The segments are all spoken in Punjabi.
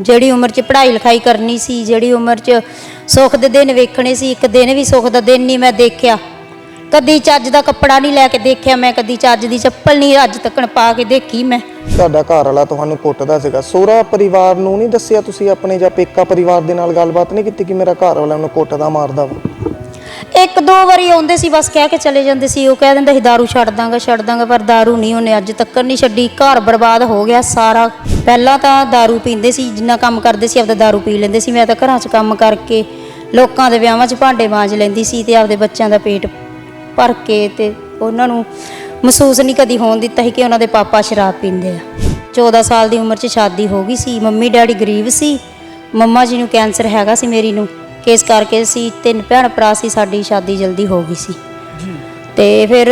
ਜਿਹੜੀ ਉਮਰ 'ਚ ਪੜ੍ਹਾਈ ਲਿਖਾਈ ਕਰਨੀ ਸੀ, ਜਿਹੜੀ ਉਮਰ 'ਚ ਸੁੱਖ ਦੇ ਦਿਨ ਵੇਖਣੇ ਸੀ, ਇੱਕ ਦਿਨ ਵੀ ਸੁੱਖ ਦਾ ਦਿਨ ਨਹੀਂ ਮੈਂ ਦੇਖਿਆ। ਕਦੀ ਚੱਜ ਦਾ ਕੱਪੜਾ ਨਹੀਂ ਲੈ ਕੇ ਦੇਖਿਆ ਮੈਂ, ਕਦੀ ਚੱਜ ਦੀ ਚੱਪਲ ਨਹੀਂ ਅੱਜ ਤੱਕ ਪਾ ਕੇ ਦੇਖੀ ਮੈਂ। ਤੁਹਾਡਾ ਘਰ ਵਾਲਾ ਤੁਹਾਨੂੰ ਕੁੱਟਦਾ ਸੀਗਾ। ਸੋਹਰਾ ਪਰਿਵਾਰ ਨੂੰ ਨਹੀਂ ਦੱਸਿਆ ਤੁਸੀਂ ਆਪਣੇ ਜਾਂ ਪੇਕਾ ਪਰਿਵਾਰ ਦੇ ਨਾਲ ਗੱਲਬਾਤ ਨਹੀਂ ਕੀਤੀ ਕਿ ਮੇਰਾ ਘਰ ਵਾਲਾ ਮੈਨੂੰ ਕੁੱਟਦਾ, ਮਾਰਦਾ ਵਾ? ਇੱਕ ਦੋ ਵਾਰੀ ਆਉਂਦੇ ਸੀ ਬਸ ਕਹਿ ਕੇ ਚਲੇ ਜਾਂਦੇ ਸੀ ਉਹ ਕਹਿ ਦਿੰਦੇ ਸੀ दारू ਛੱਡ ਦਾਂਗਾ ਛੱਡ ਦਾਂਗਾ ਪਰ दारू ਨਹੀਂ ਉਹਨੇ ਅੱਜ ਤੱਕ ਨਹੀਂ ਛੱਡੀ ਘਰ ਬਰਬਾਦ ਹੋ ਗਿਆ ਸਾਰਾ ਪਹਿਲਾਂ ਤਾਂ दारू ਪੀਂਦੇ ਸੀ ਜਿੰਨਾ ਕੰਮ ਕਰਦੇ ਸੀ ਆਪਦਾ दारू ਪੀ ਲੈਂਦੇ ਸੀ ਮੈਂ ਤਾਂ ਘਰਾਂ 'ਚ ਕੰਮ ਕਰਕੇ ਲੋਕਾਂ ਦੇ ਵਿਆਹਾਂ 'ਚ ਭਾਂਡੇ ਮਾਂਜ ਲੈਂਦੀ ਸੀ ਤੇ ਆਪਦੇ ਬੱਚਿਆਂ ਦਾ ਪੇਟ ਭਰ ਕੇ ਤੇ ਉਹਨਾਂ ਨੂੰ ਮਹਿਸੂਸ ਨਹੀਂ ਕਦੀ ਹੋਣ ਦਿੱਤਾ ਸੀ ਕਿ ਉਹਨਾਂ ਦੇ ਪਾਪਾ ਸ਼ਰਾਬ ਪੀਂਦੇ ਆ 14 ਸਾਲ ਦੀ ਉਮਰ 'ਚ ਸ਼ਾਦੀ ਹੋ ਗਈ ਸੀ ਮੰਮੀ ਡੈਡੀ ਗਰੀਬ ਸੀ ਮੰਮਾ ਜੀ ਨੂੰ ਕੈਂਸਰ ਹੈਗਾ ਸੀ ਮੇਰੀ ਨੂੰ ਕੇਸ ਕਰਕੇ ਸੀ ਤਿੰਨ ਭੈਣ ਭਰਾ ਸੀ ਸਾਡੀ ਸ਼ਾਦੀ ਜਲਦੀ ਹੋ ਗਈ ਸੀ। ਤੇ ਫਿਰ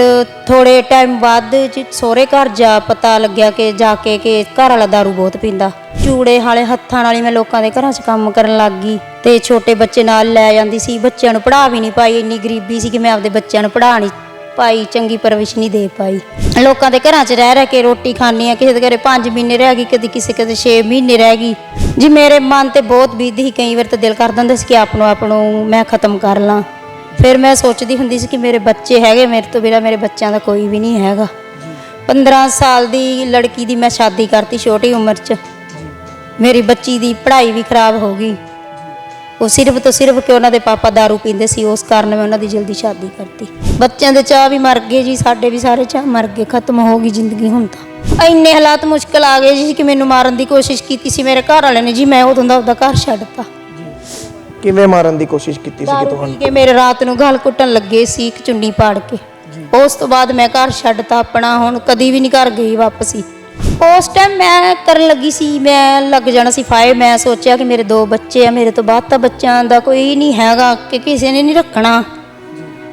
ਥੋੜੇ ਟਾਈਮ ਬਾਅਦ ਚ ਸਹੁਰੇ ਘਰ ਜਾ ਪਤਾ ਲੱਗਿਆ ਕਿ ਜਾ ਕੇ ਕਿ ਘਰ ਵਾਲਾ दारू ਬਹੁਤ ਪੀਂਦਾ। ਚੂੜੇ ਵਾਲੇ ਹੱਥਾਂ ਨਾਲ ਹੀ ਮੈਂ ਲੋਕਾਂ ਦੇ ਘਰਾਂ 'ਚ ਕੰਮ ਕਰਨ ਲੱਗ ਗਈ। ਤੇ ਛੋਟੇ ਬੱਚੇ ਨਾਲ ਲੈ ਜਾਂਦੀ ਸੀ। ਬੱਚਿਆਂ ਨੂੰ ਪੜ੍ਹਾ ਵੀ ਨਹੀਂ ਪਾਈ। ਇੰਨੀ ਗਰੀਬੀ ਸੀ ਕਿ ਮੈਂ ਆਪਦੇ ਬੱਚਿਆਂ ਨੂੰ ਪੜ੍ਹਾ ਨਹੀਂ ਪਾਈ, ਚੰਗੀ ਪਰਵਿਸ਼ ਨਹੀਂ ਦੇ ਪਾਈ। ਲੋਕਾਂ ਦੇ ਘਰਾਂ 'ਚ ਰਹਿ ਰਹਿ ਕੇ ਰੋਟੀ ਖਾਣੀ ਆ ਕਿਸੇ ਦੇ ਘਰੇ 5 ਮਹੀਨੇ ਰਹਿ ਗਈ, ਕਦੀ ਕਿਸੇ ਕਦੇ 6 ਮਹੀਨੇ ਰਹਿ ਗਈ। ਜੀ ਮੇਰੇ ਮਨ ਤੇ ਬਹੁਤ ਬੀਤਦੀ ਸੀ, ਕਈ ਵਾਰ ਤਾਂ ਦਿਲ ਕਰਦਾ ਹੁੰਦਾ ਸੀ ਕਿ ਆਪ ਨੂੰ ਆਪ ਨੂੰ ਮੈਂ ਖਤਮ ਕਰ ਲਾਂ। ਫਿਰ ਮੈਂ ਸੋਚਦੀ ਹੁੰਦੀ ਸੀ ਕਿ ਮੇਰੇ ਬੱਚੇ ਹੈਗੇ, ਮੇਰੇ ਤੋਂ ਬਿਨਾਂ ਮੇਰੇ ਬੱਚਿਆਂ ਦਾ ਕੋਈ ਵੀ ਨਹੀਂ ਹੈਗਾ। 15 ਸਾਲ ਦੀ ਲੜਕੀ ਦੀ ਮੈਂ ਸ਼ਾਦੀ ਕਰਤੀ ਛੋਟੀ ਉਮਰ 'ਚ। ਮੇਰੀ ਬੱਚੀ ਦੀ ਪੜ੍ਹਾਈ ਵੀ ਖਰਾਬ ਹੋ ਗਈ। ਉਹ ਸਿਰਫ ਤੋਂ ਸਿਰਫ ਕਿ ਉਹਨਾਂ ਦੇ ਪਾਪਾ दारू ਪੀਂਦੇ ਸੀ ਉਸ ਕਾਰਨ ਮੈਂ ਉਹਨਾਂ ਦੀ ਜਲਦੀ ਸ਼ਾਦੀ ਕਰਤੀ। ਬੱਚਿਆਂ ਦੇ ਚਾਹ ਵੀ ਮਰ ਗਏ ਜੀ ਸਾਡੇ ਵੀ ਸਾਰੇ ਚਾਹ ਮਰ ਗਏ ਖਤਮ ਹੋ ਗਈ ਜ਼ਿੰਦਗੀ ਹੁਣ ਤਾਂ। ਇੰਨੇ ਹਾਲਾਤ ਮੁਸ਼ਕਲ ਆ ਗਏ ਜੀ ਕਿ ਮੈਨੂੰ ਮਾਰਨ ਦੀ ਕੋਸ਼ਿਸ਼ ਕੀਤੀ ਸੀ ਮੇਰੇ ਘਰ ਵਾਲੇ ਨੇ ਜੀ ਮੈਂ ਉਦੋਂ ਦਾ ਉਹਦਾ ਘਰ ਛੱਡਤਾ। ਕਿਵੇਂ ਮਾਰਨ ਦੀ ਕੋਸ਼ਿਸ਼ ਕੀਤੀ ਸੀ ਕਿ ਤੁਹਾਨੂੰ? ਕੇ ਮੇਰੇ ਰਾਤ ਨੂੰ ਗਲ ਕੁੱਟਣ ਲੱਗੇ ਸੀ ਇੱਕ ਚੁੰਨੀ ਪਾੜ ਕੇ। ਉਸ ਤੋਂ ਬਾਅਦ ਮੈਂ ਘਰ ਛੱਡਤਾ ਆਪਣਾ ਹੁਣ ਕਦੀ ਵੀ ਨਹੀਂ ਘਰ ਗਈ ਵਾਪਸ। ਉਸ ਟਾਈਮ ਮੈਂ ਕਰਨ ਲੱਗੀ ਸੀ, ਮੈਂ ਲੱਗ ਜਾਣਾ ਸੀ ਫਾਇ ਮੈਂ ਸੋਚਿਆ ਕਿ ਮੇਰੇ ਦੋ ਬੱਚੇ ਆ, ਮੇਰੇ ਤੋਂ ਬਾਅਦ ਤਾਂ ਬੱਚਿਆਂ ਦਾ ਕੋਈ ਨਹੀਂ ਹੈਗਾ ਕਿ ਕਿਸੇ ਨੇ ਨਹੀਂ ਰੱਖਣਾ।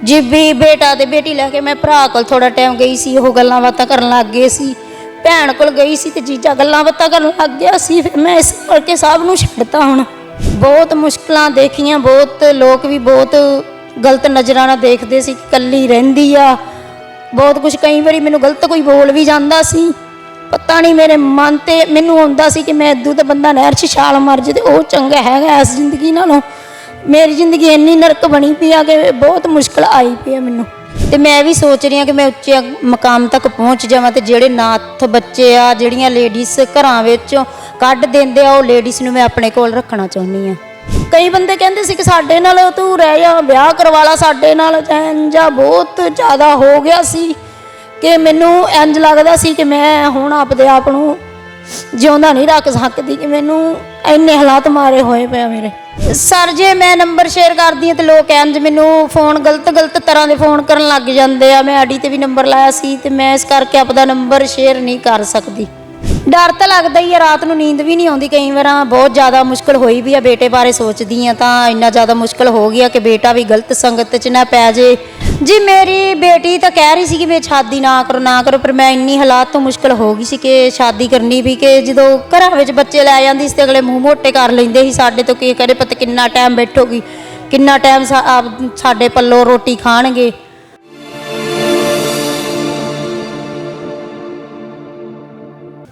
ਜੀ ਵੀ ਬੇਟਾ ਤੇ ਬੇਟੀ ਲੈ ਕੇ ਮੈਂ ਭਰਾ ਕੋਲ ਥੋੜਾ ਟਾਈਮ ਗਈ ਸੀ, ਉਹ ਗੱਲਾਂ ਬਾਤਾਂ ਕਰਨ ਲੱਗ ਗਏ ਸੀ। ਭੈਣ ਕੋਲ ਗਈ ਸੀ ਤੇ ਜੀਜਾ ਗੱਲਾਂ ਬਾਤਾਂ ਕਰਨ ਲੱਗ ਗਿਆ ਸੀ, ਫਿਰ ਮੈਂ ਇਸ ਕਰਕੇ ਸਭ ਨੂੰ ਛੱਡਤਾ ਹੁਣ। ਬਹੁਤ ਮੁਸ਼ਕਲਾਂ ਦੇਖੀਆਂ, ਬਹੁਤ ਲੋਕ ਵੀ ਬਹੁਤ ਗਲਤ ਨਜ਼ਰਾਂ ਨਾਲ ਦੇਖਦੇ ਸੀ ਕਿ ਕੱਲੀ ਰਹਿੰਦੀ ਆ। ਬਹੁਤ ਕੁਝ ਕਈ ਵਾਰੀ ਮੈਨੂੰ ਗਲਤ ਕੋਈ ਬੋਲ ਵੀ ਜਾਂਦਾ ਸੀ। ਪਤਾ ਨਹੀਂ ਮੇਰੇ ਮਨ ਤੇ ਮੈਨੂੰ ਆਉਂਦਾ ਸੀ ਕਿ ਮੈਂ ਇਦੋਂ ਤਾਂ ਬੰਦਾ ਨਹਿਰ 'ਚ ਛਾਲ ਮਾਰ ਜੇ ਤੇ ਉਹ ਚੰਗਾ ਹੈਗਾ ਇਸ ਜ਼ਿੰਦਗੀ ਨਾਲੋਂ। ਮੇਰੀ ਜ਼ਿੰਦਗੀ ਇੰਨੀ ਨਰਕ ਬਣੀ ਪਈ ਆ ਕਿ ਬਹੁਤ ਮੁਸ਼ਕਲ ਆਈ ਪਈ ਆ ਮੈਨੂੰ। ਤੇ ਮੈਂ ਵੀ ਸੋਚ ਰਹੀ ਹਾਂ ਕਿ ਮੈਂ ਉੱਚੇ ਮਕਾਮ ਤੱਕ ਪਹੁੰਚ ਜਾਵਾਂ ਤੇ ਜਿਹੜੇ ਨਾਥ ਬੱਚੇ ਆ, ਜਿਹੜੀਆਂ ਲੇਡੀਜ਼ ਘਰਾਂ ਵਿੱਚੋਂ ਕੱਢ ਦਿੰਦੇ ਆ, ਉਹ ਲੇਡੀਜ਼ ਨੂੰ ਮੈਂ ਆਪਣੇ ਕੋਲ ਰੱਖਣਾ ਚਾਹੁੰਦੀ ਆ ਕਈ ਬੰਦੇ ਕਹਿੰਦੇ ਸੀ ਕਿ ਸਾਡੇ ਨਾਲ ਤੂੰ ਰਹਿ ਜਾ, ਵਿਆਹ ਕਰਵਾ ਲਾ, ਸਾਡੇ ਨਾਲ ਜਾਂ ਬਹੁਤ ਜ਼ਿਆਦਾ ਹੋ ਗਿਆ ਸੀ। ਕਿ ਮੈਨੂੰ ਇੰਜ ਲੱਗਦਾ ਸੀ ਕਿ ਮੈਂ ਹੁਣ ਆਪਦੇ ਆਪ ਨੂੰ ਜਿਉਂਦਾ ਨਹੀਂ ਰੱਖ ਸਕਦੀ, ਕਿ ਮੈਨੂੰ ਇੰਨੇ ਹਾਲਾਤ ਮਾਰੇ ਹੋਏ ਪਏ ਮੇਰੇ। ਸਰ, ਜੇ ਮੈਂ ਨੰਬਰ ਸ਼ੇਅਰ ਕਰਦੀ ਹਾਂ ਤੇ ਲੋਕ ਇੰਜ ਮੈਨੂੰ ਫੋਨ ਗਲਤ ਗਲਤ ਤਰ੍ਹਾਂ ਦੇ ਫੋਨ ਕਰਨ ਲੱਗ ਜਾਂਦੇ ਆ। ਮੈਂ ਆਡੀ ਤੇ ਵੀ ਨੰਬਰ ਲਾਇਆ ਸੀ ਤੇ ਮੈਂ ਇਸ ਕਰਕੇ ਆਪਦਾ ਨੰਬਰ ਸ਼ੇਅਰ ਨਹੀਂ ਕਰ ਸਕਦੀ। ਡਰ ਤਾਂ ਲੱਗਦਾ ਹੀ ਆ, ਰਾਤ ਨੂੰ ਨੀਂਦ ਵੀ ਨਹੀਂ ਆਉਂਦੀ ਕਈ ਵਾਰਾਂ। ਬਹੁਤ ਜ਼ਿਆਦਾ ਮੁਸ਼ਕਲ ਹੋਈ ਵੀ ਆ ਬੇਟੇ ਬਾਰੇ ਸੋਚਦੀ ਆ ਤਾਂ ਇੰਨਾ ਜ਼ਿਆਦਾ ਮੁਸ਼ਕਲ ਹੋ ਗਿਆ ਕਿ ਬੇਟਾ ਵੀ ਗਲਤ ਸੰਗਤ 'ਚ ਨਾ ਪੈ ਜੇ। ਜੀ, ਮੇਰੀ ਬੇਟੀ ਤਾਂ ਕਹਿ ਰਹੀ ਸੀ ਕਿ ਮੈਂ ਸ਼ਾਦੀ ਨਾ ਕਰੋ ਨਾ ਕਰੋ, ਪਰ ਮੈਂ ਇੰਨੀ ਹਾਲਾਤ ਤੋਂ ਮੁਸ਼ਕਲ ਹੋ ਗਈ ਸੀ ਕਿ ਸ਼ਾਦੀ ਕਰਨੀ ਵੀ ਕਿ ਜਦੋਂ ਘਰਾਂ ਵਿੱਚ ਬੱਚੇ ਲੈ ਜਾਂਦੀ ਸੀ ਤੇ ਅਗਲੇ ਮੂੰਹ ਮੋਟੇ ਕਰ ਲੈਂਦੇ ਸੀ ਸਾਡੇ ਤੋਂ, ਕੀ ਕਰੇ ਪਤਾ ਕਿੰਨਾ ਟਾਈਮ ਬੈਠੋਗੀ, ਕਿੰਨਾ ਟਾਈਮ ਸਾਡੇ ਪੱਲੋਂ ਰੋਟੀ ਖਾਣਗੇ।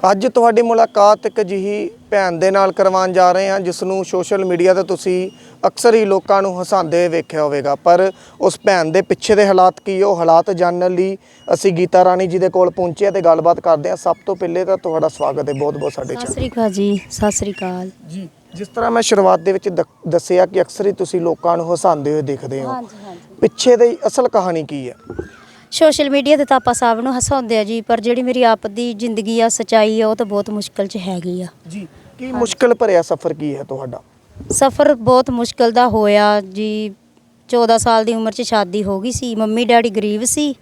ਅੱਜ ਤੁਹਾਡੀ ਮੁਲਾਕਾਤ ਇੱਕ ਅਜਿਹੀ ਭੈਣ ਦੇ ਨਾਲ ਕਰਵਾਉਣ ਜਾ ਰਹੇ ਹਾਂ ਜਿਸ ਨੂੰ ਸੋਸ਼ਲ ਮੀਡੀਆ ਤੇ ਤੁਸੀਂ ਅਕਸਰ ਹੀ ਲੋਕਾਂ ਨੂੰ ਹਸਾਉਂਦੇ ਵੇਖਿਆ ਹੋਵੇਗਾ। ਪਰ ਉਸ ਭੈਣ ਦੇ ਪਿੱਛੇ ਦੇ ਹਾਲਾਤ ਕੀ ਉਹ ਹਾਲਾਤ ਜਾਣਨ ਲਈ ਅਸੀਂ ਗੀਤਾ ਰਾਣੀ ਜੀ ਦੇ ਕੋਲ ਪਹੁੰਚੇ ਤੇ ਗੱਲਬਾਤ ਕਰਦੇ ਹਾਂ। ਸਭ ਤੋਂ ਪਹਿਲੇ ਤਾਂ ਤੁਹਾਡਾ ਸਵਾਗਤ ਹੈ। ਬਹੁਤ ਬਹੁਤ ਸਾਡੇ ਸਤਿ ਸ੍ਰੀ ਅਕਾਲ ਜੀ। ਸਤਿ ਸ੍ਰੀ ਅਕਾਲ। ਜੀ ਜਿਸ ਤਰ੍ਹਾਂ ਮੈਂ ਸ਼ੁਰੂਆਤ ਦੇ ਵਿੱਚ ਦੱਸਿਆ ਕਿ ਅਕਸਰ ਹੀ ਤੁਸੀਂ ਲੋਕਾਂ ਨੂੰ ਹਸਾਉਂਦੇ ਹੋਏ ਦਿਖਦੇ ਹੋ। ਹਾਂਜੀ ਹਾਂਜੀ। ਪਿੱਛੇ ਦੀ ਅਸਲ ਕਹਾਣੀ ਕੀ ਹੈ? ਸੋਸ਼ਲ ਮੀਡੀਆ ਤੇ ਤਾਂ ਆਪਾਂ ਸਭ ਨੂੰ ਹਸਾਉਂਦੇ ਆ ਜੀ ਪਰ ਜਿਹੜੀ ਮੇਰੀ ਆਪ ਦੀ ਜ਼ਿੰਦਗੀ ਆ ਸਚਾਈ ਆ ਉਹ ਤਾਂ ਬਹੁਤ ਮੁਸ਼ਕਲ 'ਚ ਹੈਗੀ ਆ। ਜੀ ਕੀ ਮੁਸ਼ਕਲ ਭਰਿਆ ਸਫ਼ਰ ਕੀ ਹੈ ਤੁਹਾਡਾ? ਸਫ਼ਰ ਬਹੁਤ ਮੁਸ਼ਕਲ ਦਾ ਹੋਇਆ ਜੀ 14 ਸਾਲ ਦੀ ਉਮਰ 'ਚ ਸ਼ਾਦੀ ਹੋ ਗਈ ਸੀ ਮੰਮੀ ਡੈਡੀ ਗਰੀਬ ਸੀ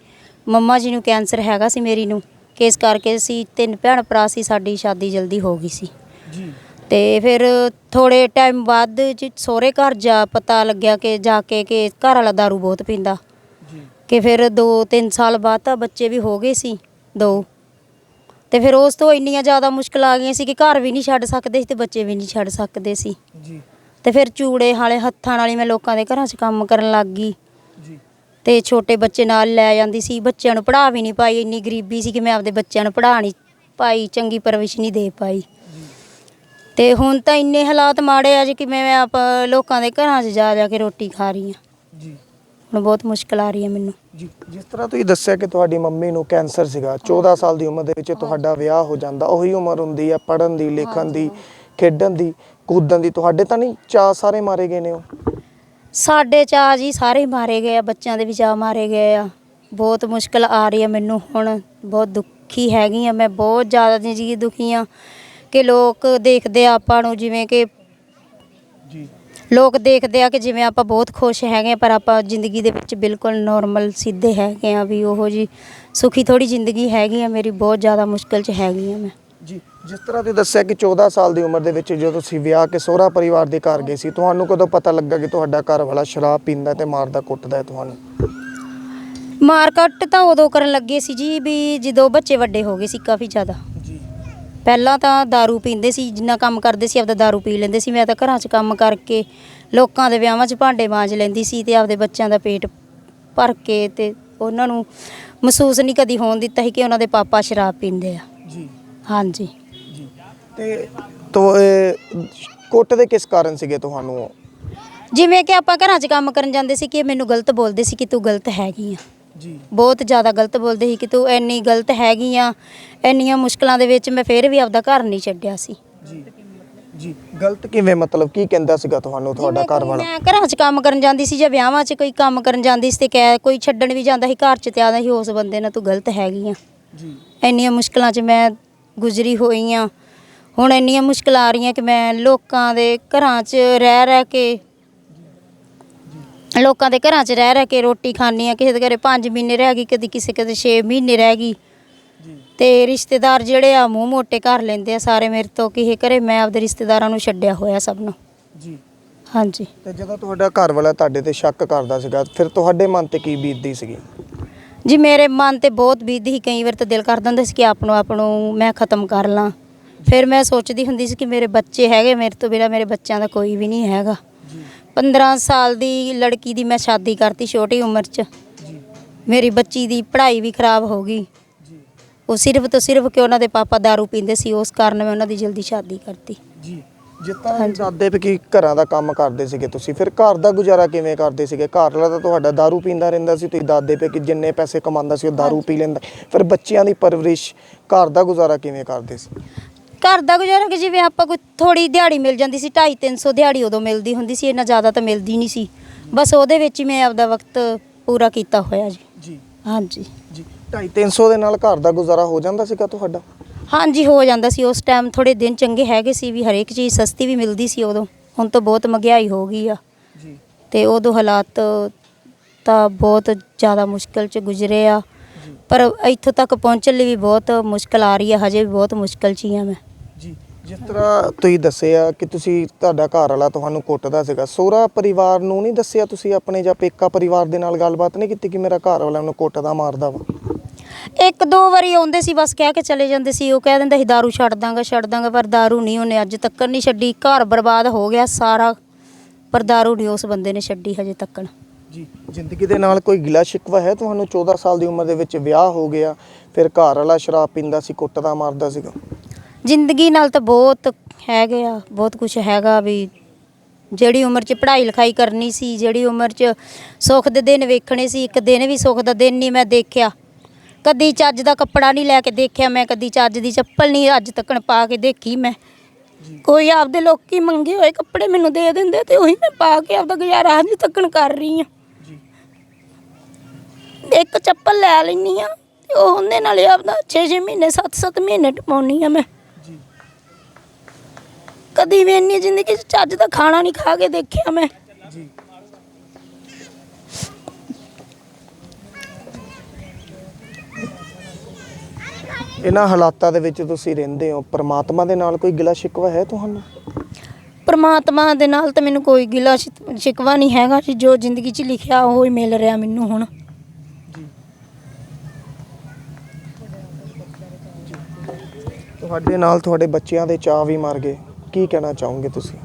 ਮੰਮਾ ਜੀ ਨੂੰ ਕੈਂਸਰ ਹੈਗਾ ਸੀ ਮੇਰੀ ਨੂੰ ਕੇਸ ਕਰਕੇ ਸੀ ਤਿੰਨ ਭੈਣ ਭਰਾ ਸੀ ਸਾਡੀ ਸ਼ਾਦੀ ਜਲਦੀ ਹੋ ਗਈ ਸੀ। ਜੀ। ਤੇ ਫਿਰ ਥੋੜੇ ਟਾਈਮ ਬਾਅਦ ਜੀ ਸਹੁਰੇ ਘਰ ਜਾ ਪਤਾ ਲੱਗਿਆ ਕਿ ਜਾ ਕੇ ਕਿ ਘਰ ਵਾਲਾ दारू ਬਹੁਤ ਪੀਂਦਾ। ਕਿ ਫਿਰ 2-3 ਸਾਲ ਬਾਅਦ ਤਾਂ ਬੱਚੇ ਵੀ ਹੋ ਗਏ ਸੀ ਦੋ। ਤੇ ਫਿਰ ਉਸ ਤੋਂ ਇੰਨੀਆਂ ਜ਼ਿਆਦਾ ਮੁਸ਼ਕਲ ਆ ਗਈਆਂ ਸੀ ਕਿ ਘਰ ਵੀ ਨਹੀਂ ਛੱਡ ਸਕਦੇ ਸੀ ਤੇ ਬੱਚੇ ਵੀ ਨਹੀਂ ਛੱਡ ਸਕਦੇ ਸੀ। ਜੀ। ਤੇ ਫਿਰ ਚੂੜੇ ਵਾਲੇ ਹੱਥਾਂ ਨਾਲ ਹੀ ਮੈਂ ਲੋਕਾਂ ਦੇ ਘਰਾਂ 'ਚ ਕੰਮ ਕਰਨ ਲੱਗ ਗਈ। ਜੀ। ਤੇ ਛੋਟੇ ਬੱਚੇ ਨਾਲ ਲੈ ਜਾਂਦੀ ਸੀ ਬੱਚਿਆਂ ਨੂੰ ਪੜ੍ਹਾ ਵੀ ਨਹੀਂ ਪਾਈ ਇੰਨੀ ਗਰੀਬੀ ਸੀ ਕਿ ਮੈਂ ਆਪਦੇ ਬੱਚਿਆਂ ਨੂੰ ਪੜ੍ਹਾ ਨਹੀਂ ਪਾਈ ਚੰਗੀ ਪਰਵਿਸ਼ ਨਹੀਂ ਦੇ ਪਾਈ। ਤੇ ਹੁਣ ਤਾਂ ਇੰਨੇ ਹਾਲਾਤ ਮਾੜੇ ਆ ਜੀ ਕਿ ਮੈਂ ਆਪ ਲੋਕਾਂ ਦੇ ਘਰਾਂ 'ਚ ਜਾ ਜਾ ਕੇ ਰੋਟੀ ਖਾ ਰਹੀ ਹਾਂ। ਜੀ। ਹੁਣ ਬਹੁਤ ਮੁਸ਼ਕਲ ਆ ਰਹੀ ਹੈ ਮੈਨੂੰ। ਜੀ ਜਿਸ ਤਰ੍ਹਾਂ ਤੁਸੀਂ ਦੱਸਿਆ ਕਿ ਤੁਹਾਡੀ ਮੰਮੀ ਨੂੰ ਕੈਂਸਰ ਸੀਗਾ 14 ਸਾਲ ਦੀ ਉਮਰ ਦੇ ਵਿੱਚ ਤੁਹਾਡਾ ਵਿਆਹ ਹੋ ਜਾਂਦਾ ਉਹੀ ਉਮਰ ਹੁੰਦੀ ਹੈ ਪੜ੍ਹਨ ਦੀ ਲਿਖਣ ਦੀ ਖੇਡਣ ਦੀ ਕੂਦਣ ਦੀ ਤੁਹਾਡੇ ਤਾਂ ਨਹੀਂ ਚਾਹ ਸਾਰੇ ਮਾਰੇ ਗਏ ਨੇ ਉਹ? ਸਾਡੇ ਚਾਹ ਜੀ ਸਾਰੇ ਮਾਰੇ ਗਏ ਆ ਬੱਚਿਆਂ ਦੇ ਵੀ ਚਾਹ ਮਾਰੇ ਗਏ ਆ। ਬਹੁਤ ਮੁਸ਼ਕਲ ਆ ਰਹੀ ਹੈ ਮੈਨੂੰ ਹੁਣ ਬਹੁਤ ਦੁਖੀ ਹੈਗੀ ਆ ਮੈਂ ਬਹੁਤ ਜ਼ਿਆਦਾ ਜੀ ਦੁਖੀ ਆ ਕਿ ਲੋਕ ਦੇਖਦੇ ਆ ਆਪਾਂ ਨੂੰ ਜਿਵੇਂ ਕਿ ਲੋਕ ਦੇਖਦੇ ਆ ਕਿ ਜਿਵੇਂ ਆਪਾਂ ਬਹੁਤ ਖੁਸ਼ ਹੈਗੇ ਆ ਪਰ ਆਪਾਂ ਜ਼ਿੰਦਗੀ ਦੇ ਵਿੱਚ ਬਿਲਕੁਲ ਨਾਰਮਲ ਸਿੱਧੇ ਹੈਗੇ ਆ ਵੀ ਉਹੋ ਜੀ ਸੁਖੀ ਥੋੜੀ ਜ਼ਿੰਦਗੀ ਹੈਗੀ ਆ ਮੇਰੀ ਬਹੁਤ ਜ਼ਿਆਦਾ ਮੁਸ਼ਕਲ 'ਚ ਹੈਗੀ ਆ ਮੈਂ। ਜੀ ਜਿਸ ਤਰ੍ਹਾਂ ਤੁਸੀਂ ਦੱਸਿਆ ਕਿ 14 ਸਾਲ ਦੀ ਉਮਰ ਦੇ ਵਿੱਚ ਜਦੋਂ ਤੁਸੀਂ ਵਿਆਹ ਕੇ ਸਹੁਰਾ ਪਰਿਵਾਰ ਦੇ ਘਰ ਗਏ ਸੀ ਤੁਹਾਨੂੰ ਕਦੋਂ ਪਤਾ ਲੱਗਾ ਕਿ ਤੁਹਾਡਾ ਘਰ ਵਾਲਾ ਸ਼ਰਾਬ ਪੀਂਦਾ ਤੇ ਮਾਰਦਾ ਕੁੱਟਦਾ ਹੈ ਤੁਹਾਨੂੰ? ਮਾਰਕਟ ਤਾਂ ਉਦੋਂ ਕਰਨ ਲੱਗੇ ਸੀ ਜੀ ਵੀ ਜਦੋਂ ਬੱਚੇ ਵੱਡੇ ਹੋ ਗਏ ਸੀ ਕਾਫੀ ਜ਼ਿਆਦਾ। ਪਹਿਲਾਂ ਤਾਂ दारू ਪੀਂਦੇ ਸੀ ਜਿੰਨਾ ਕੰਮ ਕਰਦੇ ਸੀ ਆਪਦਾ दारू ਪੀ ਲੈਂਦੇ ਸੀ ਮੈਂ ਤਾਂ ਘਰਾਂ 'ਚ ਕੰਮ ਕਰਕੇ ਲੋਕਾਂ ਦੇ ਵਿਆਹਾਂ 'ਚ ਭਾਂਡੇ ਮਾਂਜ ਲੈਂਦੀ ਸੀ ਤੇ ਆਪਦੇ ਬੱਚਿਆਂ ਦਾ ਪੇਟ ਭਰ ਕੇ ਤੇ ਉਹਨਾਂ ਨੂੰ ਮਹਿਸੂਸ ਨਹੀਂ ਕਦੀ ਹੋਣ ਦਿੱਤਾ ਸੀ ਕਿ ਉਹਨਾਂ ਦੇ ਪਾਪਾ ਸ਼ਰਾਬ ਪੀਂਦੇ ਆ ਜੀ ਹਾਂਜੀ ਜੀ ਤੇ ਤੋ ਇਹ ਕੁੱਟਦੇ ਕਿਸ ਕਾਰਨ ਸੀਗੇ ਤੁਹਾਨੂੰ ਉਹ? ਜਿਵੇਂ ਕਿ ਆਪਾਂ ਘਰਾਂ 'ਚ ਕੰਮ ਕਰਨ ਜਾਂਦੇ ਸੀ ਕਿ ਮੈਨੂੰ ਗਲਤ ਬੋਲਦੇ ਸੀ ਕਿ ਤੂੰ ਗਲਤ ਹੈਗੀ ਆ ਜੀ। ਬਹੁਤ ਜ਼ਿਆਦਾ ਗਲਤ ਬੋਲਦੇ ਸੀ ਕਿ ਤੂੰ ਇੰਨੀ ਗਲਤ ਹੈਗੀ ਆ ਇੰਨੀਆਂ ਮੁਸ਼ਕਲਾਂ ਦੇ ਵਿੱਚ ਮੈਂ ਫਿਰ ਵੀ ਆਪਦਾ ਘਰ ਨਹੀਂ ਛੱਡਿਆ ਸੀ। ਜੀ ਜੀ। ਗਲਤ ਕਿਵੇਂ ਮਤਲਬ ਕੀ ਕਹਿੰਦਾ ਸੀਗਾ ਤੁਹਾਨੂੰ ਤੁਹਾਡਾ ਘਰ ਵਾਲਾ? ਮੈਂ ਘਰਾਂ 'ਚ ਕੰਮ ਕਰਨ ਜਾਂਦੀ ਸੀ ਜਾਂ ਵਿਆਹਾਂ 'ਚ ਕੋਈ ਕੰਮ ਕਰਨ ਜਾਂਦੀ ਸੀ ਤੇ ਕਹਿ ਕੋਈ ਛੱਡਣ ਵੀ ਜਾਂਦਾ ਸੀ ਘਰ 'ਚ ਤੇ ਆਦਾ ਸੀ ਉਸ ਬੰਦੇ ਨਾਲ ਤੂੰ ਗਲਤ ਹੈਗੀ ਆ। ਜੀ। ਇੰਨੀਆਂ ਮੁਸ਼ਕਲਾਂ 'ਚ ਮੈਂ ਗੁਜ਼ਰੀ ਹੋਈ ਆ। ਹੁਣ ਇੰਨੀਆਂ ਮੁਸ਼ਕਲਾਂ ਆ ਰਹੀਆਂ ਕਿ ਮੈਂ ਲੋਕਾਂ ਦੇ ਘਰਾਂ 'ਚ ਰਹਿ ਰਹਿ ਕੇ ਲੋਕਾਂ ਦੇ ਘਰਾਂ 'ਚ ਰਹਿ ਰਹਿ ਕੇ ਰੋਟੀ ਖਾਣੀ ਆ ਕਿਸੇ ਦੇ ਘਰੇ 5 ਮਹੀਨੇ ਰਹਿ ਗਈ ਕਦੀ ਕਿਸੇ ਕਦੇ 6 ਮਹੀਨੇ ਰਹਿ ਗਈ। ਤੇ ਰਿਸ਼ਤੇਦਾਰ ਜਿਹੜੇ ਆ ਮੂੰਹ ਮੋਟੇ ਕਰ ਲੈਂਦੇ ਆ ਸਾਰੇ ਮੇਰੇ ਤੋਂ ਕਿ ਇਹ ਘਰੇ ਮੈਂ ਆਪਦੇ ਰਿਸ਼ਤੇਦਾਰਾਂ ਨੂੰ ਛੱਡਿਆ ਹੋਇਆ ਸਭ ਨੂੰ। ਜੀ। ਹਾਂਜੀ। ਤੇ ਜਦੋਂ ਤੁਹਾਡਾ ਘਰ ਵਾਲਾ ਤੁਹਾਡੇ ਤੇ ਸ਼ੱਕ ਕਰਦਾ ਸੀਗਾ ਫਿਰ ਤੁਹਾਡੇ ਮਨ ਤੇ ਕੀ ਬੀਤਦੀ ਸੀਗੀ? ਜੀ ਮੇਰੇ ਮਨ ਤੇ ਬਹੁਤ ਬੀਤਦੀ ਸੀ ਕਈ ਵਾਰ ਤਾਂ ਦਿਲ ਕਰਦਾ ਹੁੰਦਾ ਸੀ ਕਿ ਆਪ ਨੂੰ ਆਪ ਨੂੰ ਮੈਂ ਖਤਮ ਕਰ ਲਾਂ। ਫਿਰ ਮੈਂ ਸੋਚਦੀ ਹੁੰਦੀ ਸੀ ਕਿ ਮੇਰੇ ਬੱਚੇ ਹੈਗੇ ਮੇਰੇ ਤੋਂ ਬਿਨਾਂ ਮੇਰੇ ਬੱਚਿਆਂ ਦਾ ਕੋਈ ਵੀ ਨਹੀਂ ਹੈਗਾ। 15 ਸਾਲ ਦੀ ਲੜਕੀ ਦੀ ਮੈਂ ਸ਼ਾਦੀ ਕਰਤੀ ਛੋਟੀ ਉਮਰ 'ਚ ਜੀ ਮੇਰੀ ਬੱਚੀ ਦੀ ਪੜ੍ਹਾਈ ਵੀ ਖਰਾਬ ਹੋ ਗਈ ਜੀ ਉਹ ਸਿਰਫ ਤੋਂ ਸਿਰਫ ਕਿ ਉਹਨਾਂ ਦੇ ਪਾਪਾ दारू ਪੀਂਦੇ ਸੀ ਉਸ ਕਾਰਨ ਮੈਂ ਉਹਨਾਂ ਦੀ ਜਲਦੀ ਸ਼ਾਦੀ ਕਰਤੀ ਜੀ ਜਿੱਦਾਂ ਦਾਦੇ ਵੀ ਕੀ ਘਰਾਂ ਦਾ ਕੰਮ ਕਰਦੇ ਸੀਗੇ ਤੁਸੀਂ ਫਿਰ ਘਰ ਦਾ ਗੁਜ਼ਾਰਾ ਕਿਵੇਂ ਕਰਦੇ ਸੀਗੇ ਘਰ ਵਾਲਾ ਤਾਂ ਤੁਹਾਡਾ दारू ਪੀਂਦਾ ਰਹਿੰਦਾ ਸੀ ਤੁਸੀਂ ਦਾਦੇ ਪੇ ਕਿ ਜਿੰਨੇ ਪੈਸੇ ਕਮਾਉਂਦਾ ਸੀ ਉਹ दारू ਪੀ ਲੈਂਦਾ ਫਿਰ ਬੱਚਿਆਂ ਦੀ ਪਰਵਰਿਸ਼ ਘਰ ਦਾ ਗੁਜ਼ਾਰਾ ਕਿਵੇਂ ਕਰਦੇ ਸੀ ਘਰ ਦਾ ਗੁਜ਼ਾਰਾ ਕਿ ਜਿਵੇਂ ਆਪਾਂ ਕੋਈ ਥੋੜੀ ਦਿਹਾੜੀ ਮਿਲ ਜਾਂਦੀ ਸੀ 250 300 ਦਿਹਾੜੀ ਉਦੋਂ ਮਿਲਦੀ ਹੁੰਦੀ ਸੀ ਇੰਨਾ ਜ਼ਿਆਦਾ ਤਾਂ ਮਿਲਦੀ ਨਹੀਂ ਸੀ। ਬਸ ਉਹਦੇ ਵਿੱਚ ਹੀ ਮੈਂ ਆਪਦਾ ਵਕਤ ਪੂਰਾ ਕੀਤਾ ਹੋਇਆ ਜੀ। ਜੀ। ਹਾਂਜੀ। ਜੀ। 250 ਦੇ ਨਾਲ ਘਰ ਦਾ ਗੁਜ਼ਾਰਾ ਹੋ ਜਾਂਦਾ ਸੀਗਾ ਤੁਹਾਡਾ? ਹਾਂਜੀ ਹੋ ਜਾਂਦਾ ਸੀ। ਉਸ ਟਾਈਮ ਥੋੜੇ ਦਿਨ ਚੰਗੇ ਹੈਗੇ ਸੀ ਵੀ ਹਰੇਕ ਚੀਜ਼ ਸਸਤੀ ਵੀ ਮਿਲਦੀ ਸੀ ਉਦੋਂ। ਹੁਣ ਤਾਂ ਬਹੁਤ ਮਹਿੰਗਾਈ ਹੋ ਗਈ ਆ। ਜੀ। ਤੇ ਉਦੋਂ ਹਾਲਾਤ ਤਾਂ ਬਹੁਤ ਜ਼ਿਆਦਾ ਮੁਸ਼ਕਲ ਚ ਗੁਜ਼ਰੇ ਆ। ਪਰ ਇੱਥੋਂ ਤੱਕ ਪਹੁੰਚਣ ਲਈ ਵੀ ਬਹੁਤ ਮੁਸ਼ਕਲ ਆ ਰਹੀ ਆ। ਹਜੇ ਵੀ ਬਹੁਤ ਮੁਸ਼ਕਲ ਚ ਹੀ ਆ ਮੈਂ। ਜਿਸ ਤਰ੍ਹਾਂ ਤੁਸੀਂ ਦੱਸਿਆ ਕਿ ਤੁਸੀਂ ਤੁਹਾਡਾ ਘਰ ਵਾਲਾ ਤੁਹਾਨੂੰ ਕੁੱਟਦਾ ਸੀਗਾ ਸੋਹਰਾ ਪਰਿਵਾਰ ਨੂੰ ਨਹੀਂ ਦੱਸਿਆ ਤੁਸੀਂ ਆਪਣੇ ਜਾਂ ਪੇਕਾ ਪਰਿਵਾਰ ਦੇ ਨਾਲ ਗੱਲਬਾਤ ਨਹੀਂ ਕੀਤੀ ਕਿ ਮੇਰਾ ਘਰ ਵਾਲਾ ਮੈਨੂੰ ਕੁੱਟਦਾ ਮਾਰਦਾ ਵਾ ਇੱਕ ਦੋ ਵਾਰੀ ਆਉਂਦੇ ਸੀ ਬਸ ਕਹਿ ਕੇ ਚਲੇ ਜਾਂਦੇ ਸੀ ਉਹ ਕਹਿ ਦਿੰਦਾ ਸੀ दारू ਛੱਡ ਦਾਂਗਾ ਛੱਡ ਦਾਂਗਾ ਪਰ दारू ਨਹੀਂ ਉਹਨੇ ਅੱਜ ਤੱਕ ਨਹੀਂ ਛੱਡੀ ਘਰ ਬਰਬਾਦ ਹੋ ਗਿਆ ਸਾਰਾ ਪਰ दारू ਨਹੀਂ ਉਸ ਬੰਦੇ ਨੇ ਛੱਡੀ ਹਜੇ ਤੱਕ ਜੀ ਜ਼ਿੰਦਗੀ ਦੇ ਨਾਲ ਕੋਈ ਗਿਲਾ ਸ਼ਿਕਵਾ ਹੈ ਤੁਹਾਨੂੰ 14 ਸਾਲ ਦੀ ਉਮਰ ਦੇ ਵਿੱਚ ਵਿਆਹ ਹੋ ਗਿਆ ਫਿਰ ਘਰ ਵਾਲਾ ਸ਼ਰਾਬ ਪੀਂਦਾ ਸੀ ਕੁੱਟਦਾ ਮਾਰਦਾ ਸੀਗਾ ਜ਼ਿੰਦਗੀ ਨਾਲ ਤਾਂ ਬਹੁਤ ਹੈਗੇ ਆ ਬਹੁਤ ਕੁਝ ਹੈਗਾ ਵੀ ਜਿਹੜੀ ਉਮਰ 'ਚ ਪੜ੍ਹਾਈ ਲਿਖਾਈ ਕਰਨੀ ਸੀ ਜਿਹੜੀ ਉਮਰ 'ਚ ਸੁੱਖ ਦੇ ਦਿਨ ਵੇਖਣੇ ਸੀ ਇੱਕ ਦਿਨ ਵੀ ਸੁੱਖ ਦਾ ਦਿਨ ਨਹੀਂ ਮੈਂ ਦੇਖਿਆ। ਕਦੀ ਚੱਜ ਦਾ ਕੱਪੜਾ ਨਹੀਂ ਲੈ ਕੇ ਦੇਖਿਆ ਮੈਂ ਕਦੀ ਚੱਜ ਦੀ ਚੱਪਲ ਨਹੀਂ ਅੱਜ ਤੱਕ ਪਾ ਕੇ ਦੇਖੀ ਮੈਂ। ਕੋਈ ਆਪਦੇ ਲੋਕੀ ਮੰਗੇ ਹੋਏ ਕੱਪੜੇ ਮੈਨੂੰ ਦੇ ਦਿੰਦੇ ਤੇ ਉਹੀ ਮੈਂ ਪਾ ਕੇ ਆਪਦਾ ਗੁਜ਼ਾਰਾ ਅੱਜ ਤੱਕ ਕਰ ਰਹੀ ਆ ਇੱਕ ਚੱਪਲ ਲੈ ਲੈਣੀ ਆ ਤੇ ਉਹ ਉਹਦੇ ਨਾਲ ਆਪਦਾ 6-6 ਮਹੀਨੇ 7-7 ਮਹੀਨੇ ਟਪਾਉਣੀ ਆ ਮੈਂ। ਕਦੀ ਵੀ ਇੰਨੀ ਜ਼ਿੰਦਗੀ 'ਚ ਚੱਜ ਦਾ ਖਾਣਾ ਨਹੀਂ ਖਾ ਕੇ ਦੇਖਿਆ ਮੈਂ। ਜੀ ਇਹਨਾਂ ਹਾਲਾਤਾਂ ਦੇ ਵਿੱਚ ਤੁਸੀਂ ਰਹਿੰਦੇ ਹੋ। ਪ੍ਰਮਾਤਮਾ ਦੇ ਨਾਲ ਕੋਈ ਗਿਲਾ ਸ਼ਿਕਵਾ ਹੈ ਤੁਹਾਨੂੰ? ਪਰਮਾਤਮਾ ਦੇ ਨਾਲ ਤਾਂ ਮੈਨੂੰ ਕੋਈ ਗਿਲਾ ਸ਼ਿਕ- ਸ਼ਿਕਵਾ ਨਹੀਂ ਹੈਗਾ ਜੀ। ਜੋ ਜ਼ਿੰਦਗੀ 'ਚ ਲਿਖਿਆ ਉਹ ਹੀ ਮਿਲ ਰਿਹਾ ਮੈਨੂੰ ਹੁਣ। ਤੁਹਾਡੇ ਨਾਲ ਤੁਹਾਡੇ ਬੱਚਿਆਂ ਦੇ ਚਾਅ ਵੀ ਮਰ ਗਏ। ਕੀ ਕਹਿਣਾ ਚਾਹੋਗੇ ਤੁਸੀਂ?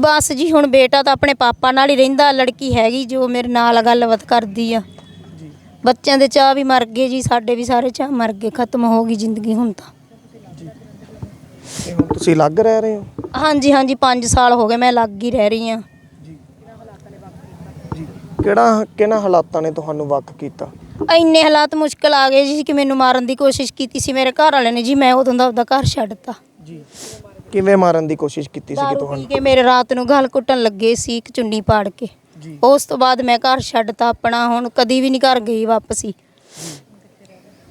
ਬਸ ਜੀ ਹੁਣ ਬੇਟਾ ਤਾਂ ਆਪਣੇ ਪਾਪਾ ਨਾਲ ਹੀ ਰਹਿੰਦਾ ਲੜਕੀ ਹੈਗੀ ਜੋ ਮੇਰੇ ਨਾਲ ਗੱਲਬਾਤ ਕਰਦੀ ਆ। ਜੀ ਬੱਚਿਆਂ ਦੇ ਚਾਹ ਵੀ ਮਰ ਗਏ ਜੀ ਸਾਡੇ ਵੀ ਸਾਰੇ ਚਾਹ ਮਰ ਗਏ ਖਤਮ ਹੋ ਗਈ ਜ਼ਿੰਦਗੀ ਹੁਣ ਤਾਂ। ਤੇ ਹੁਣ ਤੁਸੀਂ ਅਲੱਗ ਰਹਿ ਰਹੇ ਹੋ? ਹਾਂਜੀ ਹਾਂਜੀ 5 ਸਾਲ ਹੋ ਗਏ ਮੈਂ ਲੱਗ ਹੀ ਰਹਿ ਰਹੀ ਹਾਂ। ਕਿਹੜਾ ਕਿਹਨਾਂ ਹਾਲਾਤਾਂ ਨੇ ਤੁਹਾਨੂੰ ਵੱਖ ਕੀਤਾ? ਇੰਨੇ ਹਾਲਾਤ ਮੁਸ਼ਕਲ ਆ ਗਏ ਜੀ ਕਿ ਮੈਨੂੰ ਮਾਰਨ ਦੀ ਕੋਸ਼ਿਸ਼ ਕੀਤੀ ਸੀ ਮੇਰੇ ਘਰ ਵਾਲੇ ਨੇ ਜੀ ਮੈਂ ਉਦੋਂ ਦਾ ਆਪਦਾ ਘਰ ਛੱਡਤਾ ਜੀ। ਕਿਵੇਂ ਮਾਰਨ ਦੀ ਕੋਸ਼ਿਸ਼ ਕੀਤੀ ਸੀ ਦਾਰੂ ਪੀ ਤੁਹਾਨੂੰ? ਕੇ ਮੇਰੇ ਰਾਤ ਨੂੰ ਗਲ ਕੁੱਟਣ ਲੱਗੇ ਸੀ ਇੱਕ ਚੁੰਨੀ ਪਾੜ ਕੇ। ਜੀ। ਉਸ ਤੋਂ ਬਾਅਦ ਮੈਂ ਘਰ ਛੱਡਤਾ ਆਪਣਾ ਹੁਣ ਕਦੀ ਵੀ ਨਹੀਂ ਘਰ ਗਈ ਵਾਪਸ।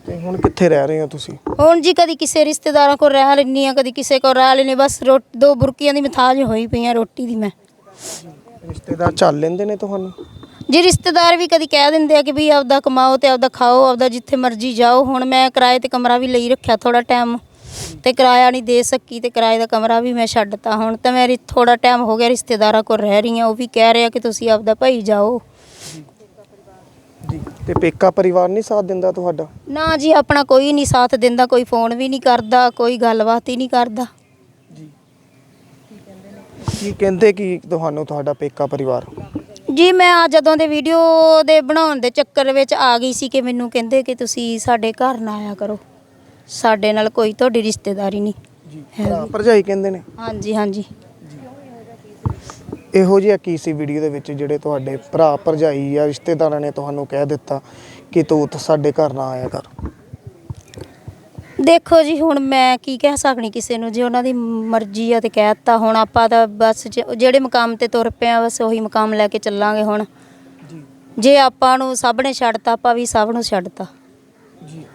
ਤੇ ਹੁਣ ਕਿੱਥੇ ਰਹਿ ਰਹੇ ਹੋ ਤੁਸੀਂ? ਹੁਣ ਜੀ ਕਦੀ ਕਿਸੇ ਰਿਸ਼ਤੇਦਾਰਾਂ ਕੋਲ ਰਹਿ ਲੈਂਦੀ ਆ ਕਦੀ ਕਿਸੇ ਕੋਲ ਰਹਿ ਲੈਂਦੀ ਬਸ ਰੋ ਦੋ ਬੁਰਕੀਆਂ ਦੀ ਮਥਾਜ ਹੋਈ ਪਈਆਂ ਰੋਟੀ ਦੀ ਮੈਂ। ਰਿਸ਼ਤੇਦਾਰ ਚੱਲ ਲੈਂਦੇ ਨੇ ਤੁਹਾਨੂੰ? ਜੀ ਰਿਸ਼ਤੇਦਾਰ ਵੀ ਕਦੀ ਕਹਿ ਦਿੰਦੇ ਆ ਕਿ ਵੀ ਆਪਦਾ ਕਮਾਓ ਤੇ ਆਪਦਾ ਖਾਓ ਆਪਦਾ ਜਿੱਥੇ ਮਰਜ਼ੀ ਜਾਓ। ਹੁਣ ਮੈਂ ਕਿਰਾਏ ਤੇ ਕਮਰਾ ਵੀ ਲਈ ਰੱਖਿਆ ਥੋੜਾ ਟਾਈਮ ਤੇ ਕਿਰਾਇਆ ਨਹੀਂ ਦੇ ਸਕੀ ਤੇ ਕਿਰਾਏ ਦਾ ਕਮਰਾ ਵੀ ਮੈਂ ਛੱਡਤਾ। ਹੁਣ ਤਾਂ ਮੇਰੀ ਥੋੜਾ ਟਾਈਮ ਹੋ ਗਿਆ ਰਿਸ਼ਤੇਦਾਰਾਂ ਕੋਲ ਰਹਿ ਰਹੀ ਹਾਂ ਉਹ ਵੀ ਕਹਿ ਰਹੇ ਕਿ ਤੁਸੀਂ ਆਪਦਾ ਭਾਈ ਜਾਓ। ਜੀ ਤੇ ਪੇਕਾ ਪਰਿਵਾਰ ਨਹੀਂ ਸਾਥ ਦਿੰਦਾ ਤੁਹਾਡਾ? ਨਾ ਜੀ ਆਪਣਾ ਕੋਈ ਨਹੀਂ ਸਾਥ ਦਿੰਦਾ ਕੋਈ ਫੋਨ ਵੀ ਨਹੀਂ ਕਰਦਾ ਕੋਈ ਗੱਲਬਾਤ ਹੀ ਨਹੀਂ ਕਰਦਾ। ਕੀ ਕਹਿੰਦੇ ਕੀ ਤੁਹਾਨੂੰ ਤੁਹਾਡਾ ਪੇਕਾ ਪਰਿਵਾਰ? ਜੀ ਮੈਂ ਆ ਜਦੋਂ ਦੇ ਵੀਡੀਓ ਦੇ ਬਣਾਉਣ ਦੇ ਚੱਕਰ ਵਿੱਚ ਆ ਗਈ ਸੀ ਕਿ ਮੈਨੂੰ ਕਹਿੰਦੇ ਕਿ ਤੁਸੀਂ ਸਾਡੇ ਘਰ ਨਾ ਆਇਆ ਕਰੋ। ਸਾਡੇ ਨਾਲ ਕੋਈ ਤੁਹਾਡੀ ਰਿਸ਼ਤੇਦਾਰੀ ਨਹੀਂ। ਭਰਾ ਭਰਜਾਈ ਕਹਿੰਦੇ ਨੇ? ਹਾਂਜੀ ਹਾਂਜੀ। ਇਹੋ ਜਿਹਾ ਕੀ ਸੀ ਵੀਡੀਓ ਦੇ ਵਿੱਚ ਜਿਹੜੇ ਤੁਹਾਡੇ ਭਰਾ ਭਰਜਾਈ ਜਾਂ ਰਿਸ਼ਤੇਦਾਰਾਂ ਨੇ ਤੁਹਾਨੂੰ ਕਹਿ ਦਿੱਤਾ ਕਿ ਤੂੰ ਉੱਥੇ ਸਾਡੇ ਘਰ ਨਾ ਆਇਆ ਕਰ? ਦੇਖੋ ਜੀ ਹੁਣ ਮੈਂ ਕੀ ਕਹਿ ਸਕਣੀ ਕਿਸੇ ਨੂੰ? ਜੇ ਉਹਨਾਂ ਦੀ ਮਰਜ਼ੀ ਆ ਤੇ ਕਹਿ ਦਿੱਤਾ। ਹੁਣ ਆਪਾਂ ਤਾਂ ਬਸ ਜ- ਜਿਹੜੇ ਮਕਾਮ ਤੇ ਤੁਰ ਪਏ ਆ ਬਸ ਉਹੀ ਮਕਾਮ ਲੈ ਕੇ ਚੱਲਾਂਗੇ ਹੁਣ। ਜੀ। ਜੇ ਆਪਾਂ ਨੂੰ ਸਭ ਨੇ ਛੱਡਤਾ ਆਪਾਂ ਵੀ ਸਭ ਨੂੰ ਛੱਡਤਾ। ਜੀ।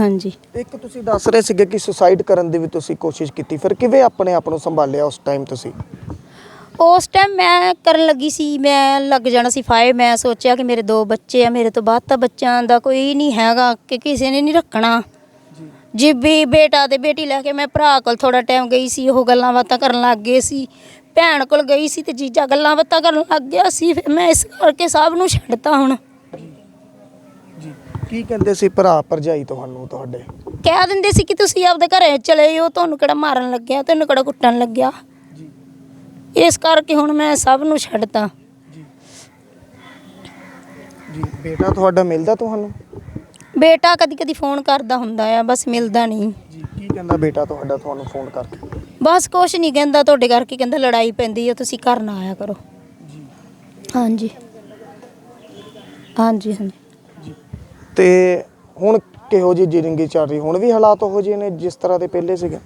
ਹਾਂਜੀ। ਇੱਕ ਤੁਸੀਂ ਦੱਸ ਰਹੇ ਸੀਗੇ ਕਿ ਸੁਸਾਈਡ ਕਰਨ ਦੀ ਵੀ ਤੁਸੀਂ ਕੋਸ਼ਿਸ਼ ਕੀਤੀ ਫਿਰ ਕਿਵੇਂ ਆਪਣੇ ਆਪ ਨੂੰ ਸੰਭਾਲਿਆ ਉਸ ਟਾਈਮ ਤੁਸੀਂ? ਉਸ ਟਾਈਮ ਮੈਂ ਕਰਨ ਲੱਗੀ ਸੀ ਮੈਂ ਲੱਗ ਜਾਣਾ ਸੀ ਫਾਇਰ ਮੈਂ ਸੋਚਿਆ ਕਿ ਮੇਰੇ ਦੋ ਬੱਚੇ ਆ ਮੇਰੇ ਤੋਂ ਬਾਅਦ ਤਾਂ ਬੱਚਿਆਂ ਦਾ ਕੋਈ ਨਹੀਂ ਹੈਗਾ ਕਿ ਕਿਸੇ ਨੇ ਨਹੀਂ ਰੱਖਣਾ। ਜੀ। ਵੀ ਬੇਟਾ ਤੇ ਬੇਟੀ ਲੈ ਕੇ ਮੈਂ ਭਰਾ ਕੋਲ ਥੋੜਾ ਟਾਈਮ ਗਈ ਸੀ ਉਹ ਗੱਲਾਂ ਬਾਤਾਂ ਕਰਨ ਲੱਗ ਗਏ ਸੀ। ਭੈਣ ਕੋਲ ਗਈ ਸੀ ਤੇ ਜੀਜਾ ਗੱਲਾਂ ਬਾਤਾਂ ਕਰਨ ਲੱਗ ਗਿਆ ਸੀ ਫਿਰ ਮੈਂ ਇਸ ਕਰਕੇ ਸਭ ਨੂੰ ਛੱਡਤਾ ਹੁਣ। ਕੀ ਕਹਿੰਦੇ ਸੀ ਭਰਾ ਭਰਜਾਈ ਤੁਹਾਨੂੰ ਤੁਹਾਡੇ? ਕਹਿ ਦਿੰਦੇ ਸੀ ਕਿ ਤੁਸੀਂ ਆਪਦੇ ਘਰੇ ਚਲੇ ਜਾਓ ਤੁਹਾਨੂੰ ਕਿਹੜਾ ਮਾਰਨ ਲੱਗਿਆ ਤੈਨੂੰ ਕਿਹੜਾ ਕੁੱਟਣ ਲੱਗਿਆ। ਜੀ। ਇਸ ਕਰਕੇ ਹੁਣ ਮੈਂ ਸਭ ਨੂੰ ਛੱਡਤਾ। ਜੀ। ਜੀ ਬੇਟਾ ਤੁਹਾਡਾ ਮਿਲਦਾ ਤੁਹਾਨੂੰ? ਬੇਟਾ ਕਦੀ ਕਦੀ ਫੋਨ ਕਰਦਾ ਹੁੰਦਾ ਆ ਬਸ ਮਿਲਦਾ ਨਹੀਂ। ਜੀ ਕੀ ਕਹਿੰਦਾ ਬੇਟਾ ਤੁਹਾਡਾ ਤੁਹਾਨੂੰ ਫੋਨ ਕਰਕੇ? ਬਸ ਕੁਛ ਨਹੀਂ ਕਹਿੰਦਾ ਤੁਹਾਡੇ ਕਰਕੇ ਕਹਿੰਦਾ ਲੜਾਈ ਪੈਂਦੀ ਆ ਤੁਸੀਂ ਘਰ ਨਾ ਆਇਆ ਕਰੋ। ਜੀ। ਹਾਂਜੀ। ਹਾਂਜੀ ਹਾਂਜੀ। ਤੇ ਹੁਣ ਕਿਹੋ ਜਿਹੀ ਜ਼ਿੰਦਗੀ ਚੱਲ ਰਹੀ? ਹੁਣ ਵੀ ਹਾਲਾਤ ਉਹੋ ਜਿਹੇ ਨੇ ਜਿਸ ਤਰ੍ਹਾਂ ਦੇ ਪਹਿਲੇ ਸੀਗੇ?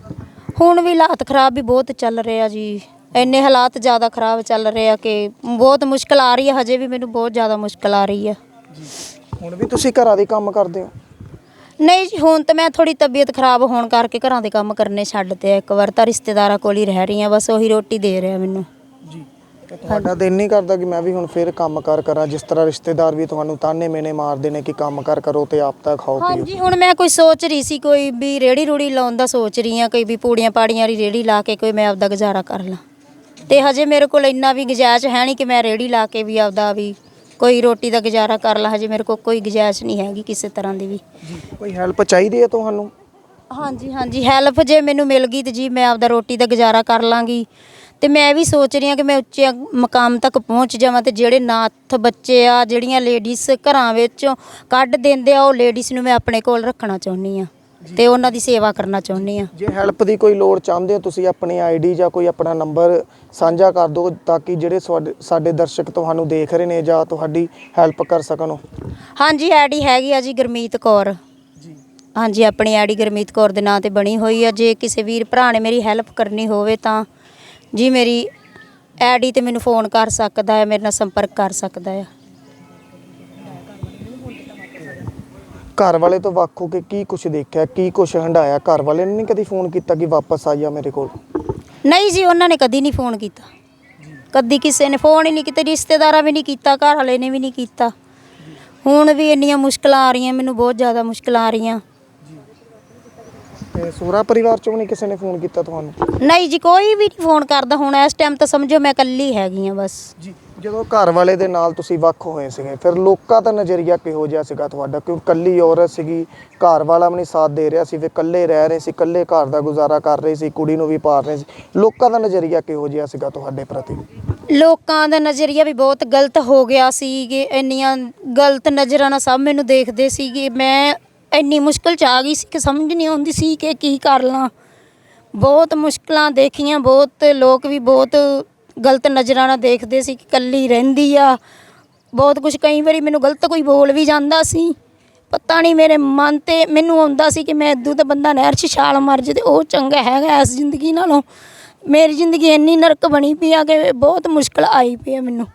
ਹੁਣ ਵੀ ਹਾਲਾਤ ਖਰਾਬ ਵੀ ਬਹੁਤ ਚੱਲ ਰਹੇ ਆ ਜੀ। ਇੰਨੇ ਹਾਲਾਤ ਜ਼ਿਆਦਾ ਖਰਾਬ ਚੱਲ ਰਹੇ ਆ ਕਿ ਬਹੁਤ ਮੁਸ਼ਕਲ ਆ ਰਹੀ ਹੈ ਹਜੇ ਵੀ ਮੈਨੂੰ ਬਹੁਤ ਜ਼ਿਆਦਾ ਮੁਸ਼ਕਲ ਆ ਰਹੀ ਹੈ ਜੀ। ਹੁਣ ਵੀ ਤੁਸੀਂ ਘਰਾਂ ਦੇ ਕੰਮ ਕਰਦੇ ਹੋ? ਨਹੀਂ ਜੀ ਹੁਣ ਤਾਂ ਮੈਂ ਥੋੜੀ ਤਬੀਅਤ ਖਰਾਬ ਹੋਣ ਕਰਕੇ ਘਰਾਂ ਦੇ ਕੰਮ ਕਰਨੇ ਛੱਡਤੇ ਆ। ਇੱਕ ਵਾਰ ਤਾਂ ਰਿਸ਼ਤੇਦਾਰਾਂ ਕੋਲ ਹੀ ਰਹਿ ਰਹੀ ਆ ਬਸ ਉਹੀ ਰੋਟੀ ਦੇ ਰਿਹਾ ਮੈਨੂੰ। ਜੀ। ਤੁਹਾਡਾ ਦਿਲ ਨਹੀਂ ਕਰਦਾ ਕਿ ਮੈਂ ਵੀ ਹੁਣ ਫੇਰ ਕੰਮ ਕਾਰ ਕਰਾਂ ਜਿਸ ਤਰ੍ਹਾਂ ਰਿਸ਼ਤੇਦਾਰ ਵੀ ਤੁਹਾਨੂੰ ਤਾਨੇ ਮੇਨੇ ਮਾਰਦੇ ਨੇ ਕਿ ਕੰਮ ਕਰ ਕਰੋ ਤੇ ਆਪ ਤਾਂ ਖਾਓ ਪੀਓ। ਹਾਂਜੀ ਹੁਣ ਮੈਂ ਕੋਈ ਸੋਚ ਰਹੀ ਸੀ ਕੋਈ ਵੀ ਰੇੜੀ ਰੂੜੀ ਲਾਉਣ ਦਾ ਸੋਚ ਰਹੀ ਆ ਕੋਈ ਵੀ ਪੂੜੀਆਂ ਪਾੜੀਆਂ ਦੀ ਰੇੜੀ ਲਾ ਕੇ ਕੋਈ ਮੈਂ ਆਪਦਾ ਗੁਜ਼ਾਰਾ ਕਰ ਲਾਂ। ਤੇ ਹਜੇ ਮੇਰੇ ਕੋਲ ਇੰਨਾ ਵੀ ਗੁਜਾਇਸ਼ ਹੈ ਨਹੀਂ ਕਿ ਮੈਂ ਰੇੜੀ ਲਾ ਕੇ ਵੀ ਆਪਦਾ ਵੀ ਕੋਈ ਰੋਟੀ ਦਾ ਗੁਜ਼ਾਰਾ ਕਰ ਲਾਂ ਹਜੇ ਮੇਰੇ ਕੋਲ ਕੋਈ ਗੁਜਾਇਸ਼ ਨਹੀਂ ਹੈਗੀ ਕਿਸੇ ਤਰ੍ਹਾਂ ਦੀ ਵੀ। ਕੋਈ ਹੈਲਪ ਚਾਹੀਦੀ ਹੈ ਤੁਹਾਨੂੰ? ਹਾਂਜੀ ਹਾਂਜੀ ਹੈਲਪ ਜੇ ਮੈਨੂੰ ਮਿਲ ਗਈ ਤੇ ਜੀ ਮੈਂ ਆਪਦਾ ਰੋਟੀ ਦਾ ਗੁਜ਼ਾਰਾ ਕਰ ਲਾਂਗੀ। ਤੇ ਮੈਂ ਵੀ ਸੋਚ ਰਹੀ ਹਾਂ ਕਿ ਮੈਂ ਉੱਚੇ ਮਕਾਮ ਤੱਕ ਪਹੁੰਚ ਜਾਵਾਂ ਤੇ ਜਿਹੜੇ ਨਾਥ ਬੱਚੇ ਆ ਜਿਹੜੀਆਂ ਲੇਡੀਜ਼ ਘਰਾਂ ਵਿੱਚੋਂ ਕੱਢ ਦਿੰਦੇ ਆ ਉਹ ਲੇਡੀਜ਼ ਨੂੰ ਮੈਂ ਆਪਣੇ ਕੋਲ ਰੱਖਣਾ ਚਾਹੁੰਦੀ ਆ ਤੇ ਉਹਨਾਂ ਦੀ ਸੇਵਾ ਕਰਨਾ ਚਾਹੁੰਦੀ ਆ ਜੇ ਹੈਲਪ ਦੀ ਕੋਈ ਲੋੜ ਚਾਹੁੰਦੇ ਹੋ ਤੁਸੀਂ ਆਪਣੀ ਆਈਡੀ ਜਾਂ ਕੋਈ ਆਪਣਾ ਨੰਬਰ ਸਾਂਝਾ ਕਰ ਦਿਓ ਤਾਂ ਕਿ ਜਿਹੜੇ ਸਾਡੇ ਦਰਸ਼ਕ ਤੁਹਾਨੂੰ ਦੇਖ ਰਹੇ ਨੇ ਜਾਂ ਤੁਹਾਡੀ ਹੈਲਪ ਕਰ ਸਕਣ ਹਾਂਜੀ ਆਈਡੀ ਹੈਗੀ ਆ ਜੀ ਗੁਰਮੀਤ ਕੌਰ। ਜੀ। ਹਾਂਜੀ ਆਪਣੀ ਆਈਡੀ ਗੁਰਮੀਤ ਕੌਰ ਦੇ ਨਾਂ ਤੇ ਬਣੀ ਹੋਈ ਆ। ਜੇ ਕਿਸੇ ਵੀਰ ਭਰਾ ਨੇ ਮੇਰੀ ਹੈਲਪ ਕਰਨੀ ਹੋਵੇ ਤਾਂ ਜੀ ਮੇਰੀ ਆਈਡੀ ਤੇ ਮੈਨੂੰ ਫੋਨ ਕਰ ਸਕਦਾ ਹੈ ਮੇਰੇ ਨਾਲ ਸੰਪਰਕ ਕਰ ਸਕਦਾ ਹੈ। ਘਰ ਵਾਲੇ ਤੋਂ ਵੱਖ ਹੋ ਕੇ ਕੀ ਕੁਝ ਦੇਖਿਆ ਕੀ ਕੁਝ ਹੰਡਾਇਆ ਘਰ ਵਾਲੇ ਨੇ ਨਹੀਂ ਕਦੀ ਫੋਨ ਕੀਤਾ ਕਿ ਵਾਪਸ ਆ ਜਾ ਮੇਰੇ ਕੋਲ? ਨਹੀਂ ਜੀ ਉਹਨਾਂ ਨੇ ਕਦੀ ਨਹੀਂ ਫੋਨ ਕੀਤਾ। ਕਦੀ ਕਿਸੇ ਨੇ ਫੋਨ ਹੀ ਨਹੀਂ ਕੀਤਾ ਰਿਸ਼ਤੇਦਾਰਾਂ ਵੀ ਨਹੀਂ ਕੀਤਾ ਘਰ ਵਾਲੇ ਨੇ ਵੀ ਨਹੀਂ ਕੀਤਾ। ਹੁਣ ਵੀ ਇੰਨੀਆਂ ਮੁਸ਼ਕਲਾਂ ਆ ਰਹੀਆਂ ਮੈਨੂੰ ਬਹੁਤ ਜ਼ਿਆਦਾ ਮੁਸ਼ਕਲਾਂ ਆ ਰਹੀਆਂ। ਤੇ ਸੋਹਰਾ ਪਰਿਵਾਰ ਚੋਂ ਨਹੀਂ ਕਿਸੇ ਨੇ ਫੋਨ ਕੀਤਾ ਤੁਹਾਨੂੰ? ਨਹੀਂ ਜੀ ਕੋਈ ਵੀ ਨਹੀਂ ਫੋਨ ਕਰਦਾ। ਹੁਣ ਇਸ ਟਾਈਮ ਤਾਂ ਸਮਝੋ ਮੈਂ ਇਕੱਲੀ ਹੈਗੀ ਆ ਬਸ। ਜੀ ਜਦੋਂ ਘਰ ਵਾਲੇ ਦੇ ਨਾਲ ਤੁਸੀਂ ਵੱਖ ਹੋਏ ਸੀਗੇ ਫਿਰ ਲੋਕਾਂ ਦਾ ਨਜ਼ਰੀਆ ਕਿਹੋ ਜਿਹਾ ਸੀਗਾ ਤੁਹਾਡਾ? ਕਿਉਂਕਿ ਕੱਲੀ ਔਰਤ ਸੀਗੀ ਘਰ ਵਾਲਾ ਵੀ ਨਹੀਂ ਸਾਥ ਦੇ ਰਿਹਾ ਸੀ ਫਿਰ ਇਕੱਲੇ ਰਹਿ ਰਹੇ ਸੀ ਇਕੱਲੇ ਘਰ ਦਾ ਗੁਜ਼ਾਰਾ ਕਰ ਰਹੇ ਸੀ ਕੁੜੀ ਨੂੰ ਵੀ ਪਾਲ ਰਹੇ ਸੀ। ਲੋਕਾਂ ਦਾ ਨਜ਼ਰੀਆ ਕਿਹੋ ਜਿਹਾ ਸੀਗਾ ਤੁਹਾਡੇ ਪ੍ਰਤੀ? ਲੋਕਾਂ ਦਾ ਨਜ਼ਰੀਆ ਵੀ ਬਹੁਤ ਗਲਤ ਹੋ ਗਿਆ ਸੀ ਕਿ ਇੰਨੀਆਂ ਗਲਤ ਨਜ਼ਰਾਂ ਨਾਲ ਸਭ ਮੈਨੂੰ ਦੇਖਦੇ ਸੀ ਕਿ ਮੈਂ ਇੰਨੀ ਮੁਸ਼ਕਲ ਚ ਆ ਗਈ ਸੀ ਕਿ ਸਮਝ ਨਹੀਂ ਆਉਂਦੀ ਸੀ ਕਿ ਕੀ ਕਰ ਲਾਂ। ਬਹੁਤ ਮੁਸ਼ਕਲਾਂ ਦੇਖੀਆਂ, ਬਹੁਤ ਲੋਕ ਵੀ ਬਹੁਤ ਗਲਤ ਨਜ਼ਰਾਂ ਨਾਲ ਦੇਖਦੇ ਸੀ ਕਿ ਕੱਲੀ ਰਹਿੰਦੀ ਆ। ਬਹੁਤ ਕੁਝ ਕਈ ਵਾਰੀ ਮੈਨੂੰ ਗਲਤ ਕੋਈ ਬੋਲ ਵੀ ਜਾਂਦਾ ਸੀ। ਪਤਾ ਨਹੀਂ ਮੇਰੇ ਮਨ ਤੇ ਮੈਨੂੰ ਆਉਂਦਾ ਸੀ ਕਿ ਮੈਂ ਇਦੋਂ ਤਾਂ ਬੰਦਾ ਨਹਿਰ 'ਚ ਛਾਲ ਮਾਰ ਜੇ ਤੇ ਉਹ ਚੰਗਾ ਹੈਗਾ ਇਸ ਜ਼ਿੰਦਗੀ ਨਾਲੋਂ। ਮੇਰੀ ਜ਼ਿੰਦਗੀ ਇੰਨੀ ਨਰਕ ਬਣੀ ਪਈ ਆ ਕਿ ਬਹੁਤ ਮੁਸ਼ਕਲ ਆਈ ਪਈ ਆ ਮੈਨੂੰ।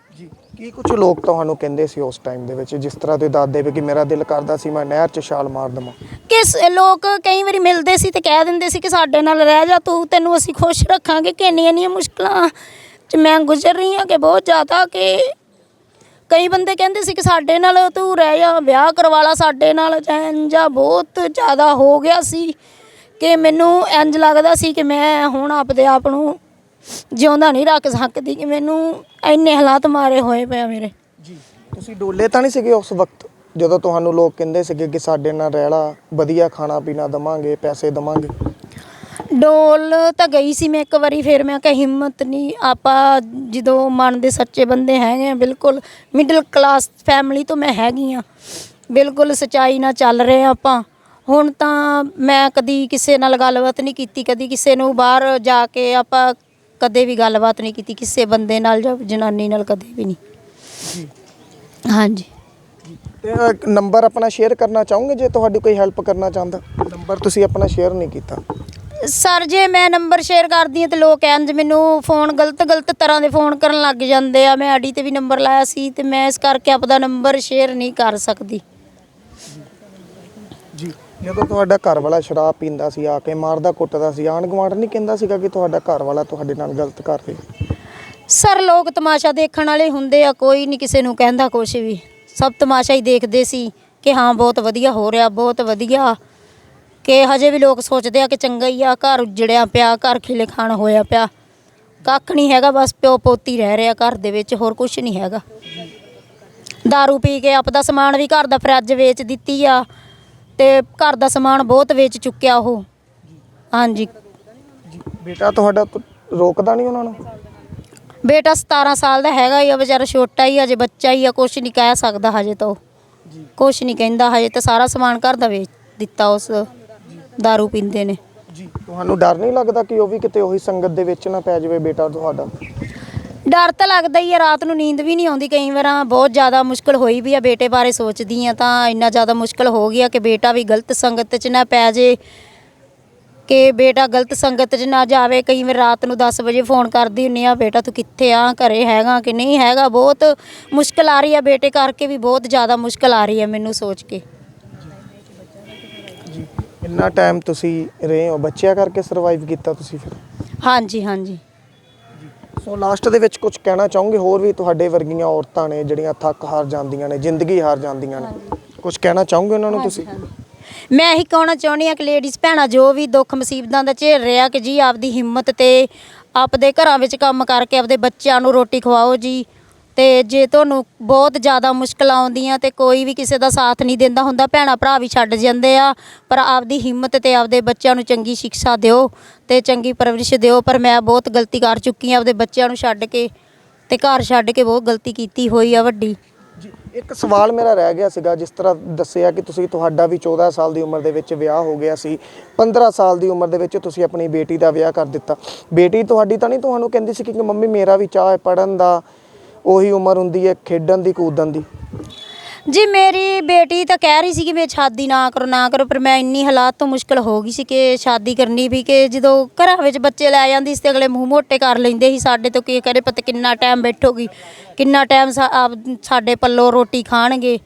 ਕੀ ਕੁਝ ਲੋਕ ਤੁਹਾਨੂੰ ਕਹਿੰਦੇ ਸੀ ਉਸ ਟਾਈਮ ਦੇ ਵਿੱਚ, ਜਿਸ ਤਰ੍ਹਾਂ ਤੁਸੀਂ ਦੱਸਦੇ ਵੀ ਕਿ ਮੇਰਾ ਦਿਲ ਕਰਦਾ ਸੀ ਮੈਂ ਨਹਿਰ 'ਚ ਛਾਲ ਮਾਰ ਦਵਾਂ? ਕਿਸ ਲੋਕ ਕਈ ਵਾਰੀ ਮਿਲਦੇ ਸੀ ਤੇ ਕਹਿ ਦਿੰਦੇ ਸੀ ਕਿ ਸਾਡੇ ਨਾਲ ਰਹਿ ਜਾ ਤੂੰ, ਤੈਨੂੰ ਅਸੀਂ ਖੁਸ਼ ਰੱਖਾਂਗੇ ਕਿ ਇੰਨੀਆਂ ਇੰਨੀਆਂ ਮੁਸ਼ਕਲਾਂ ਚ ਮੈਂ ਗੁਜ਼ਰ ਰਹੀ ਹਾਂ ਕਿ ਬਹੁਤ ਜ਼ਿਆਦਾ ਕਿ ਕਈ ਬੰਦੇ ਕਹਿੰਦੇ ਸੀ ਕਿ ਸਾਡੇ ਨਾਲ ਤੂੰ ਰਹਿ ਜਾ, ਵਿਆਹ ਕਰਵਾ ਲਾ ਸਾਡੇ ਨਾਲ ਚੈਨ ਜਾਂ ਬਹੁਤ ਜ਼ਿਆਦਾ ਹੋ ਗਿਆ ਸੀ ਕਿ ਮੈਨੂੰ ਇੰਜ ਲੱਗਦਾ ਸੀ ਕਿ ਮੈਂ ਹੁਣ ਆਪਦੇ ਆਪ ਨੂੰ ਜਿਉਂਦਾ ਨਹੀਂ ਰੱਖ ਸਕਦੀ ਕਿ ਮੈਨੂੰ ਇੰਨੇ ਹਾਲਾਤ ਮਾਰੇ ਹੋਏ ਪਏ ਆ ਮੇਰੇ। ਜੀ ਤੁਸੀਂ ਡੋਲੇ ਤਾਂ ਨਹੀਂ ਸੀਗੇ ਉਸ ਵਕਤ? ਜਦੋਂ ਤੁਹਾਨੂੰ ਲੋਕ ਕਹਿੰਦੇ ਸੀਗੇ ਕਿ ਸਾਡੇ ਨਾਲ ਰਹਿ ਲਾ ਵਧੀਆ ਖਾਣਾ ਪੀਣਾ ਦਵਾਂਗੇ ਪੈਸੇ ਦਵਾਂਗੇ? ਡੋਲ ਤਾਂ ਗਈ ਸੀ ਮੈਂ ਇੱਕ ਵਾਰੀ ਫਿਰ ਮੈਂ ਕਿਹਾ ਹਿੰਮਤ ਨਹੀਂ। ਆਪਾਂ ਜਦੋਂ ਮਨ ਦੇ ਸੱਚੇ ਬੰਦੇ ਹੈਗੇ ਆ ਬਿਲਕੁਲ ਮਿਡਲ ਕਲਾਸ ਫੈਮਿਲੀ ਤੋਂ ਮੈਂ ਹੈਗੀ ਆ। ਬਿਲਕੁਲ ਸਚਾਈ ਨਾਲ ਚੱਲ ਰਹੇ ਆ ਆਪਾਂ। ਹੁਣ ਤਾਂ ਮੈਂ ਕਦੀ ਕਿਸੇ ਨਾਲ ਗੱਲਬਾਤ ਨਹੀਂ ਕੀਤੀ ਕਦੀ ਕਿਸੇ ਨੂੰ ਬਾਹਰ ਜਾ ਕੇ ਆਪਾਂ ਕਦੇ ਵੀ ਗੱਲਬਾਤ ਨਹੀਂ ਕੀਤੀ ਕਿਸੇ ਬੰਦੇ ਨਾਲ ਜਾਂ ਜਨਾਨੀ ਨਾਲ ਕਦੇ ਵੀ ਨਹੀਂ। ਹਾਂਜੀ। ਤੇ ਨੰਬਰ ਆਪਣਾ ਸ਼ੇਅਰ ਕਰਨਾ ਚਾਹੋਗੇ? ਜੇ ਤੁਹਾਡੀ ਕੋਈ ਹੈਲਪ ਕਰਨਾ ਚਾਹੁੰਦਾ ਨੰਬਰ ਤੁਸੀਂ ਆਪਣਾ ਸ਼ੇਅਰ ਨਹੀਂ ਕੀਤਾ। ਸਰ ਜੇ ਮੈਂ ਨੰਬਰ ਸ਼ੇਅਰ ਕਰਦੀ ਹਾਂ ਤੇ ਲੋਕ ਇੰਜ ਮੈਨੂੰ ਫੋਨ ਗਲਤ ਗਲਤ ਤਰ੍ਹਾਂ ਦੇ ਫੋਨ ਕਰਨ ਲੱਗ ਜਾਂਦੇ ਆ। ਮੈਂ ਆਡੀ ਤੇ ਵੀ ਨੰਬਰ ਲਾਇਆ ਸੀ ਤੇ ਮੈਂ ਇਸ ਕਰਕੇ ਆਪਦਾ ਨੰਬਰ ਸ਼ੇਅਰ ਨਹੀਂ ਕਰ ਸਕਦੀ। ਜਦੋਂ ਤੁਹਾਡਾ ਘਰ ਵਾਲਾ ਸ਼ਰਾਬ ਪੀਂਦਾ ਸੀ, ਆ ਕੇ ਮਾਰਦਾ ਕੁੱਟਦਾ ਸੀ ਆਣ ਗੁਆਂਢ ਨਹੀਂ ਕਹਿੰਦਾ ਸੀਗਾ ਕਿ ਤੁਹਾਡਾ ਘਰ ਵਾਲਾ ਤੁਹਾਡੇ ਨਾਲ ਗਲਤ ਕਰ ਰਿਹਾ? ਸਰ, ਲੋਕ ਤਮਾਸ਼ਾ ਦੇਖਣ ਵਾਲੇ ਹੁੰਦੇ ਆ, ਕੋਈ ਨਹੀਂ ਕਿਸੇ ਨੂੰ ਕਹਿੰਦਾ ਕੁਛ ਵੀ। ਸਭ ਤਮਾਸ਼ਾ ਹੀ ਦੇਖਦੇ ਸੀ ਕਿ ਹਾਂ, ਬਹੁਤ ਵਧੀਆ ਹੋ ਰਿਹਾ, ਬਹੁਤ ਵਧੀਆ। ਕਿ ਹਜੇ ਵੀ ਲੋਕ ਸੋਚਦੇ ਆ ਕਿ ਚੰਗਾ ਹੀ ਆ, ਘਰ ਉਜੜਿਆ ਪਿਆ, ਘਰ ਖਿਲੇ ਖਾਣ ਹੋਇਆ ਪਿਆ। ਕੱਖ ਨਹੀਂ ਹੈਗਾ, ਬਸ ਪਿਓ ਪੋਤੀ ਰਹਿ ਰਿਹਾ ਘਰ ਦੇ ਵਿੱਚ, ਹੋਰ ਕੁਝ ਨਹੀਂ ਹੈਗਾ। दारू ਪੀ ਕੇ ਆਪਦਾ ਸਮਾਨ ਵੀ ਘਰ ਦਾ ਫਰਿੱਜ ਵੇਚ ਦਿੱਤੀ ਆ। ਤੇ ਘਰ ਦਾ ਸਮਾਨ ਬਹੁਤ ਵੇਚ ਚੁੱਕਿਆ ਉਹ। ਹਾਂਜੀ। ਬੇਟਾ ਤੁਹਾਡਾ ਤ- ਰੋਕਦਾ ਨਹੀਂ ਉਹਨਾਂ ਨੂੰ? ਬੇਟਾ 17 ਸਾਲ ਦਾ ਹੈਗਾ ਹੀ ਆ ਵਿਚਾਰਾ ਛੋਟਾ ਹੀ ਆ, ਹਜੇ ਬੱਚਾ ਹੀ ਆ ਕੁਛ ਨਹੀਂ ਕਹਿ ਸਕਦਾ ਹਜੇ ਤਾਂ ਉਹ। ਕੁਛ ਨਹੀਂ ਕਹਿੰਦਾ ਹਜੇ ਤਾਂ ਸਾਰਾ ਸਮਾਨ ਘਰ ਦਾ ਵੇਚ ਦਿੱਤਾ ਉਸ दारू ਪੀਂਦੇ ਨੇ। ਜੀ ਤੁਹਾਨੂੰ ਡਰ ਨਹੀਂ ਲੱਗਦਾ ਕਿ ਉਹ ਵੀ ਕਿਤੇ ਉਹੀ ਸੰਗਤ ਦੇ ਵਿੱਚ ਨਾ ਪੈ ਜਾਵੇ ਬੇਟਾ ਤੁਹਾਡਾ? ਡਰ ਤਾਂ ਲੱਗਦਾ ਹੀ ਆ ਰਾਤ ਨੂੰ ਨੀਂਦ ਵੀ ਨਹੀਂ ਆਉਂਦੀ। ਕਈ ਵਾਰਾਂ ਬਹੁਤ ਜ਼ਿਆਦਾ ਮੁਸ਼ਕਲ ਹੋਈ ਵੀ ਆ ਬੇਟੇ ਬਾਰੇ ਸੋਚਦੀ ਆ ਤਾਂ ਇੰਨਾ ਜ਼ਿਆਦਾ ਮੁਸ਼ਕਲ ਹੋ ਗਿਆ ਕਿ ਬੇਟਾ ਵੀ ਗਲਤ ਸੰਗਤ 'ਚ ਨਾ ਪੈ ਜੇ ਕਿ ਬੇਟਾ ਗਲਤ ਸੰਗਤ 'ਚ ਨਾ ਜਾਵੇ। ਕਈ ਵਾਰ ਰਾਤ ਨੂੰ 10 ਵਜੇ ਫੋਨ ਕਰਦੀ ਹੁੰਨੀ ਆ ਬੇਟਾ ਤੂੰ ਕਿੱਥੇ ਆ? ਘਰੇ ਹੈਗਾ ਕਿ ਨਹੀਂ ਹੈਗਾ? ਬਹੁਤ ਮੁਸ਼ਕਲ ਆ ਰਹੀ ਆ ਬੇਟੇ ਕਰਕੇ ਵੀ ਬਹੁਤ ਜ਼ਿਆਦਾ ਮੁਸ਼ਕਲ ਆ ਰਹੀ ਆ ਮੈਨੂੰ ਸੋਚ ਕੇ। ਜੀ ਇੰਨਾ ਟਾਈਮ ਤੁਸੀਂ ਰਹੇ ਹੋ ਬੱਚਿਆਂ ਕਰਕੇ ਸਰਵਾਈਵ ਕੀਤਾ ਤੁਸੀਂ ਫਿਰ? ਹਾਂਜੀ ਹਾਂਜੀ। ਸੋ ਲਾਸਟ ਦੇ ਵਿੱਚ ਕੁਝ ਕਹਿਣਾ ਚਾਹੋਗੇ? ਹੋਰ ਵੀ ਤੁਹਾਡੇ ਵਰਗੀਆਂ ਔਰਤਾਂ ਨੇ ਜਿਹੜੀਆਂ ਥੱਕ ਹਾਰ ਜਾਂਦੀਆਂ ਨੇ ਜ਼ਿੰਦਗੀ ਹਾਰ ਜਾਂਦੀਆਂ ਨੇ। ਕੁਝ ਕਹਿਣਾ ਚਾਹੋਗੇ ਉਹਨਾਂ ਨੂੰ ਤੁਸੀਂ? ਮੈਂ ਇਹੀ ਕਹਿਣਾ ਚਾਹੁੰਦੀ ਆ ਕਿ ਲੇਡੀਜ਼ ਭੈਣਾਂ ਜੋ ਵੀ ਦੁੱਖ ਮੁਸੀਬਤਾਂ ਦਾ ਝੇਲ ਰਿਹਾ ਕਿ ਜੀ ਆਪਦੀ ਹਿੰਮਤ ਤੇ ਆਪਦੇ ਘਰਾਂ ਵਿੱਚ ਕੰਮ ਕਰਕੇ ਆਪਦੇ ਬੱਚਿਆਂ ਨੂੰ ਰੋਟੀ ਖਵਾਓ ਜੀ। ਤੇ ਜੇ ਤੁਹਾਨੂੰ ਬਹੁਤ ਜ਼ਿਆਦਾ ਮੁਸ਼ਕਲਾਂ ਆਉਂਦੀਆਂ ਤੇ ਕੋਈ ਵੀ ਕਿਸੇ ਦਾ ਸਾਥ ਨਹੀਂ ਦਿੰਦਾ ਹੁੰਦਾ, ਭੈਣਾਂ ਭਰਾ ਵੀ ਛੱਡ ਜਾਂਦੇ ਆ, ਪਰ ਆਪਦੀ ਹਿੰਮਤ ਤੇ ਆਪਦੇ ਬੱਚਿਆਂ ਨੂੰ ਚੰਗੀ ਸਿੱਖਿਆ ਦਿਓ ਤੇ ਚੰਗੀ ਪਰਵਰਿਸ਼ ਦਿਓ। ਪਰ ਮੈਂ ਬਹੁਤ ਗਲਤੀ ਕਰ ਚੁੱਕੀ ਆ ਆਪਦੇ ਬੱਚਿਆਂ ਨੂੰ ਛੱਡ ਕੇ ਤੇ ਘਰ ਛੱਡ ਕੇ ਬਹੁਤ ਗਲਤੀ ਕੀਤੀ ਹੋਈ ਆ ਵੱਡੀ। ਜੀ, ਇੱਕ ਸਵਾਲ ਮੇਰਾ ਰਹਿ ਗਿਆ ਸੀਗਾ, ਜਿਸ ਤਰ੍ਹਾਂ ਦੱਸਿਆ ਕਿ ਤੁਸੀਂ ਤੁਹਾਡਾ ਵੀ 14 ਸਾਲ ਦੀ ਉਮਰ ਦੇ ਵਿੱਚ ਵਿਆਹ ਹੋ ਗਿਆ ਸੀ 15 ਸਾਲ ਦੀ ਉਮਰ ਦੇ ਵਿੱਚ ਤੁਸੀਂ ਆਪਣੀ ਬੇਟੀ ਦਾ ਵਿਆਹ ਕਰ ਦਿੱਤਾ। ਬੇਟੀ ਤੁਹਾਡੀ ਤਾਂ ਨਹੀਂ, ਤੁਹਾਨੂੰ ਕਹਿੰਦੀ ਸੀ ਕਿ ਮੰਮੀ ਮੇਰਾ ਵੀ ਚਾਹ ਹੈ ਪੜਨ ਦਾ ਉਹੀ ਉਮਰ ਹੁੰਦੀ ਹੈ ਖੇਡਣ ਦੀ ਕੂਦਣ ਦੀ। ਜੀ ਮੇਰੀ ਬੇਟੀ ਤਾਂ ਕਹਿ ਰਹੀ ਸੀ ਕਿ ਮੈਂ ਸ਼ਾਦੀ ਨਾ ਕਰੋ ਨਾ ਕਰੋ ਪਰ ਮੈਂ ਇੰਨੀ ਹਾਲਾਤ ਤੋਂ ਮੁਸ਼ਕਲ ਹੋ ਗਈ ਸੀ ਕਿ ਸ਼ਾਦੀ ਕਰਨੀ ਵੀ ਕਿ ਜਦੋਂ ਘਰਾਂ ਵਿੱਚ ਬੱਚੇ ਲੈ ਜਾਂਦੀ ਸੀ ਤੇ ਅਗਲੇ ਮੂੰਹ ਮੋਟੇ ਕਰ ਲੈਂਦੇ ਸੀ ਸਾਡੇ ਤੋਂ ਕੀ ਕਰੇ ਪਤਾ ਕਿੰਨਾ ਟਾਈਮ ਬੈਠੋਗੀ ਕਿੰਨਾ ਟਾਈਮ ਸਾਡੇ ਪੱਲੋਂ ਰੋਟੀ ਖਾਣਗੇ।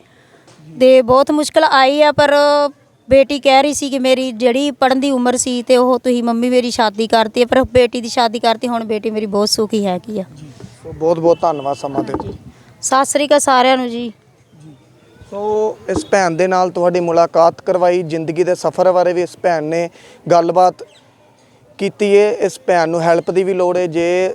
ਦੇ ਬਹੁਤ ਮੁਸ਼ਕਲ ਆਈ ਆ ਪਰ ਬੇਟੀ ਕਹਿ ਰਹੀ ਸੀ ਕਿ ਮੇਰੀ ਜਿਹੜੀ ਪੜਨ ਦੀ ਉਮਰ ਸੀ ਤੇ ਉਹ ਤੁਸੀਂ ਮੰਮੀ ਮੇਰੀ ਸ਼ਾਦੀ ਕਰਤੀ ਹੈ ਪਰ ਬੇਟੀ ਦੀ ਸ਼ਾਦੀ ਕਰਤੀ ਹੁਣ ਬੇਟੀ ਮੇਰੀ ਬਹੁਤ ਸੁਖੀ ਹੈਗੀ ਆ। ਸੋ ਬਹੁਤ ਬਹੁਤ ਧੰਨਵਾਦ ਸਮਾਂ ਦੇ ਲਈ ਸਤਿ ਸ੍ਰੀ ਅਕਾਲ ਸਾਰਿਆਂ ਨੂੰ ਜੀ। ਸੋ ਇਸ ਭੈਣ ਦੇ ਨਾਲ ਤੁਹਾਡੀ ਮੁਲਾਕਾਤ ਕਰਵਾਈ ਜ਼ਿੰਦਗੀ ਦੇ ਸਫ਼ਰ ਬਾਰੇ ਵੀ ਇਸ ਭੈਣ ਨੇ ਗੱਲਬਾਤ ਕੀਤੀ ਹੈ ਇਸ ਭੈਣ ਨੂੰ ਹੈਲਪ ਦੀ ਵੀ ਲੋੜ ਹੈ ਜੇ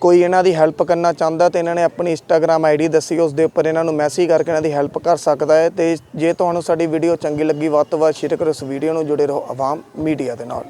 ਕੋਈ ਇਹਨਾਂ ਦੀ ਹੈਲਪ ਕਰਨਾ ਚਾਹੁੰਦਾ ਤੇ ਇਹਨਾਂ ਨੇ ਆਪਣੀ ਇੰਸਟਾਗ੍ਰam ਆਈਡੀ ਦੱਸੀ ਉਸ ਦੇ ਉੱਪਰ ਇਹਨਾਂ ਨੂੰ ਮੈਸੇਜ ਕਰਕੇ ਇਹਨਾਂ ਦੀ ਹੈਲਪ ਕਰ ਸਕਦਾ ਹੈ ਤੇ ਜੇ ਤੁਹਾਨੂੰ ਸਾਡੀ ਵੀਡੀਓ ਚੰਗੀ ਲੱਗੀ ਵੱਧ ਤੋਂ ਵੱਧ ਸ਼ੇਅਰ ਕਰੋ ਇਸ ਵੀਡੀਓ ਨੂੰ ਜੁੜੇ ਰਹੋ ਆਵਾਮ ਮੀਡੀਆ ਦੇ ਨਾਲ।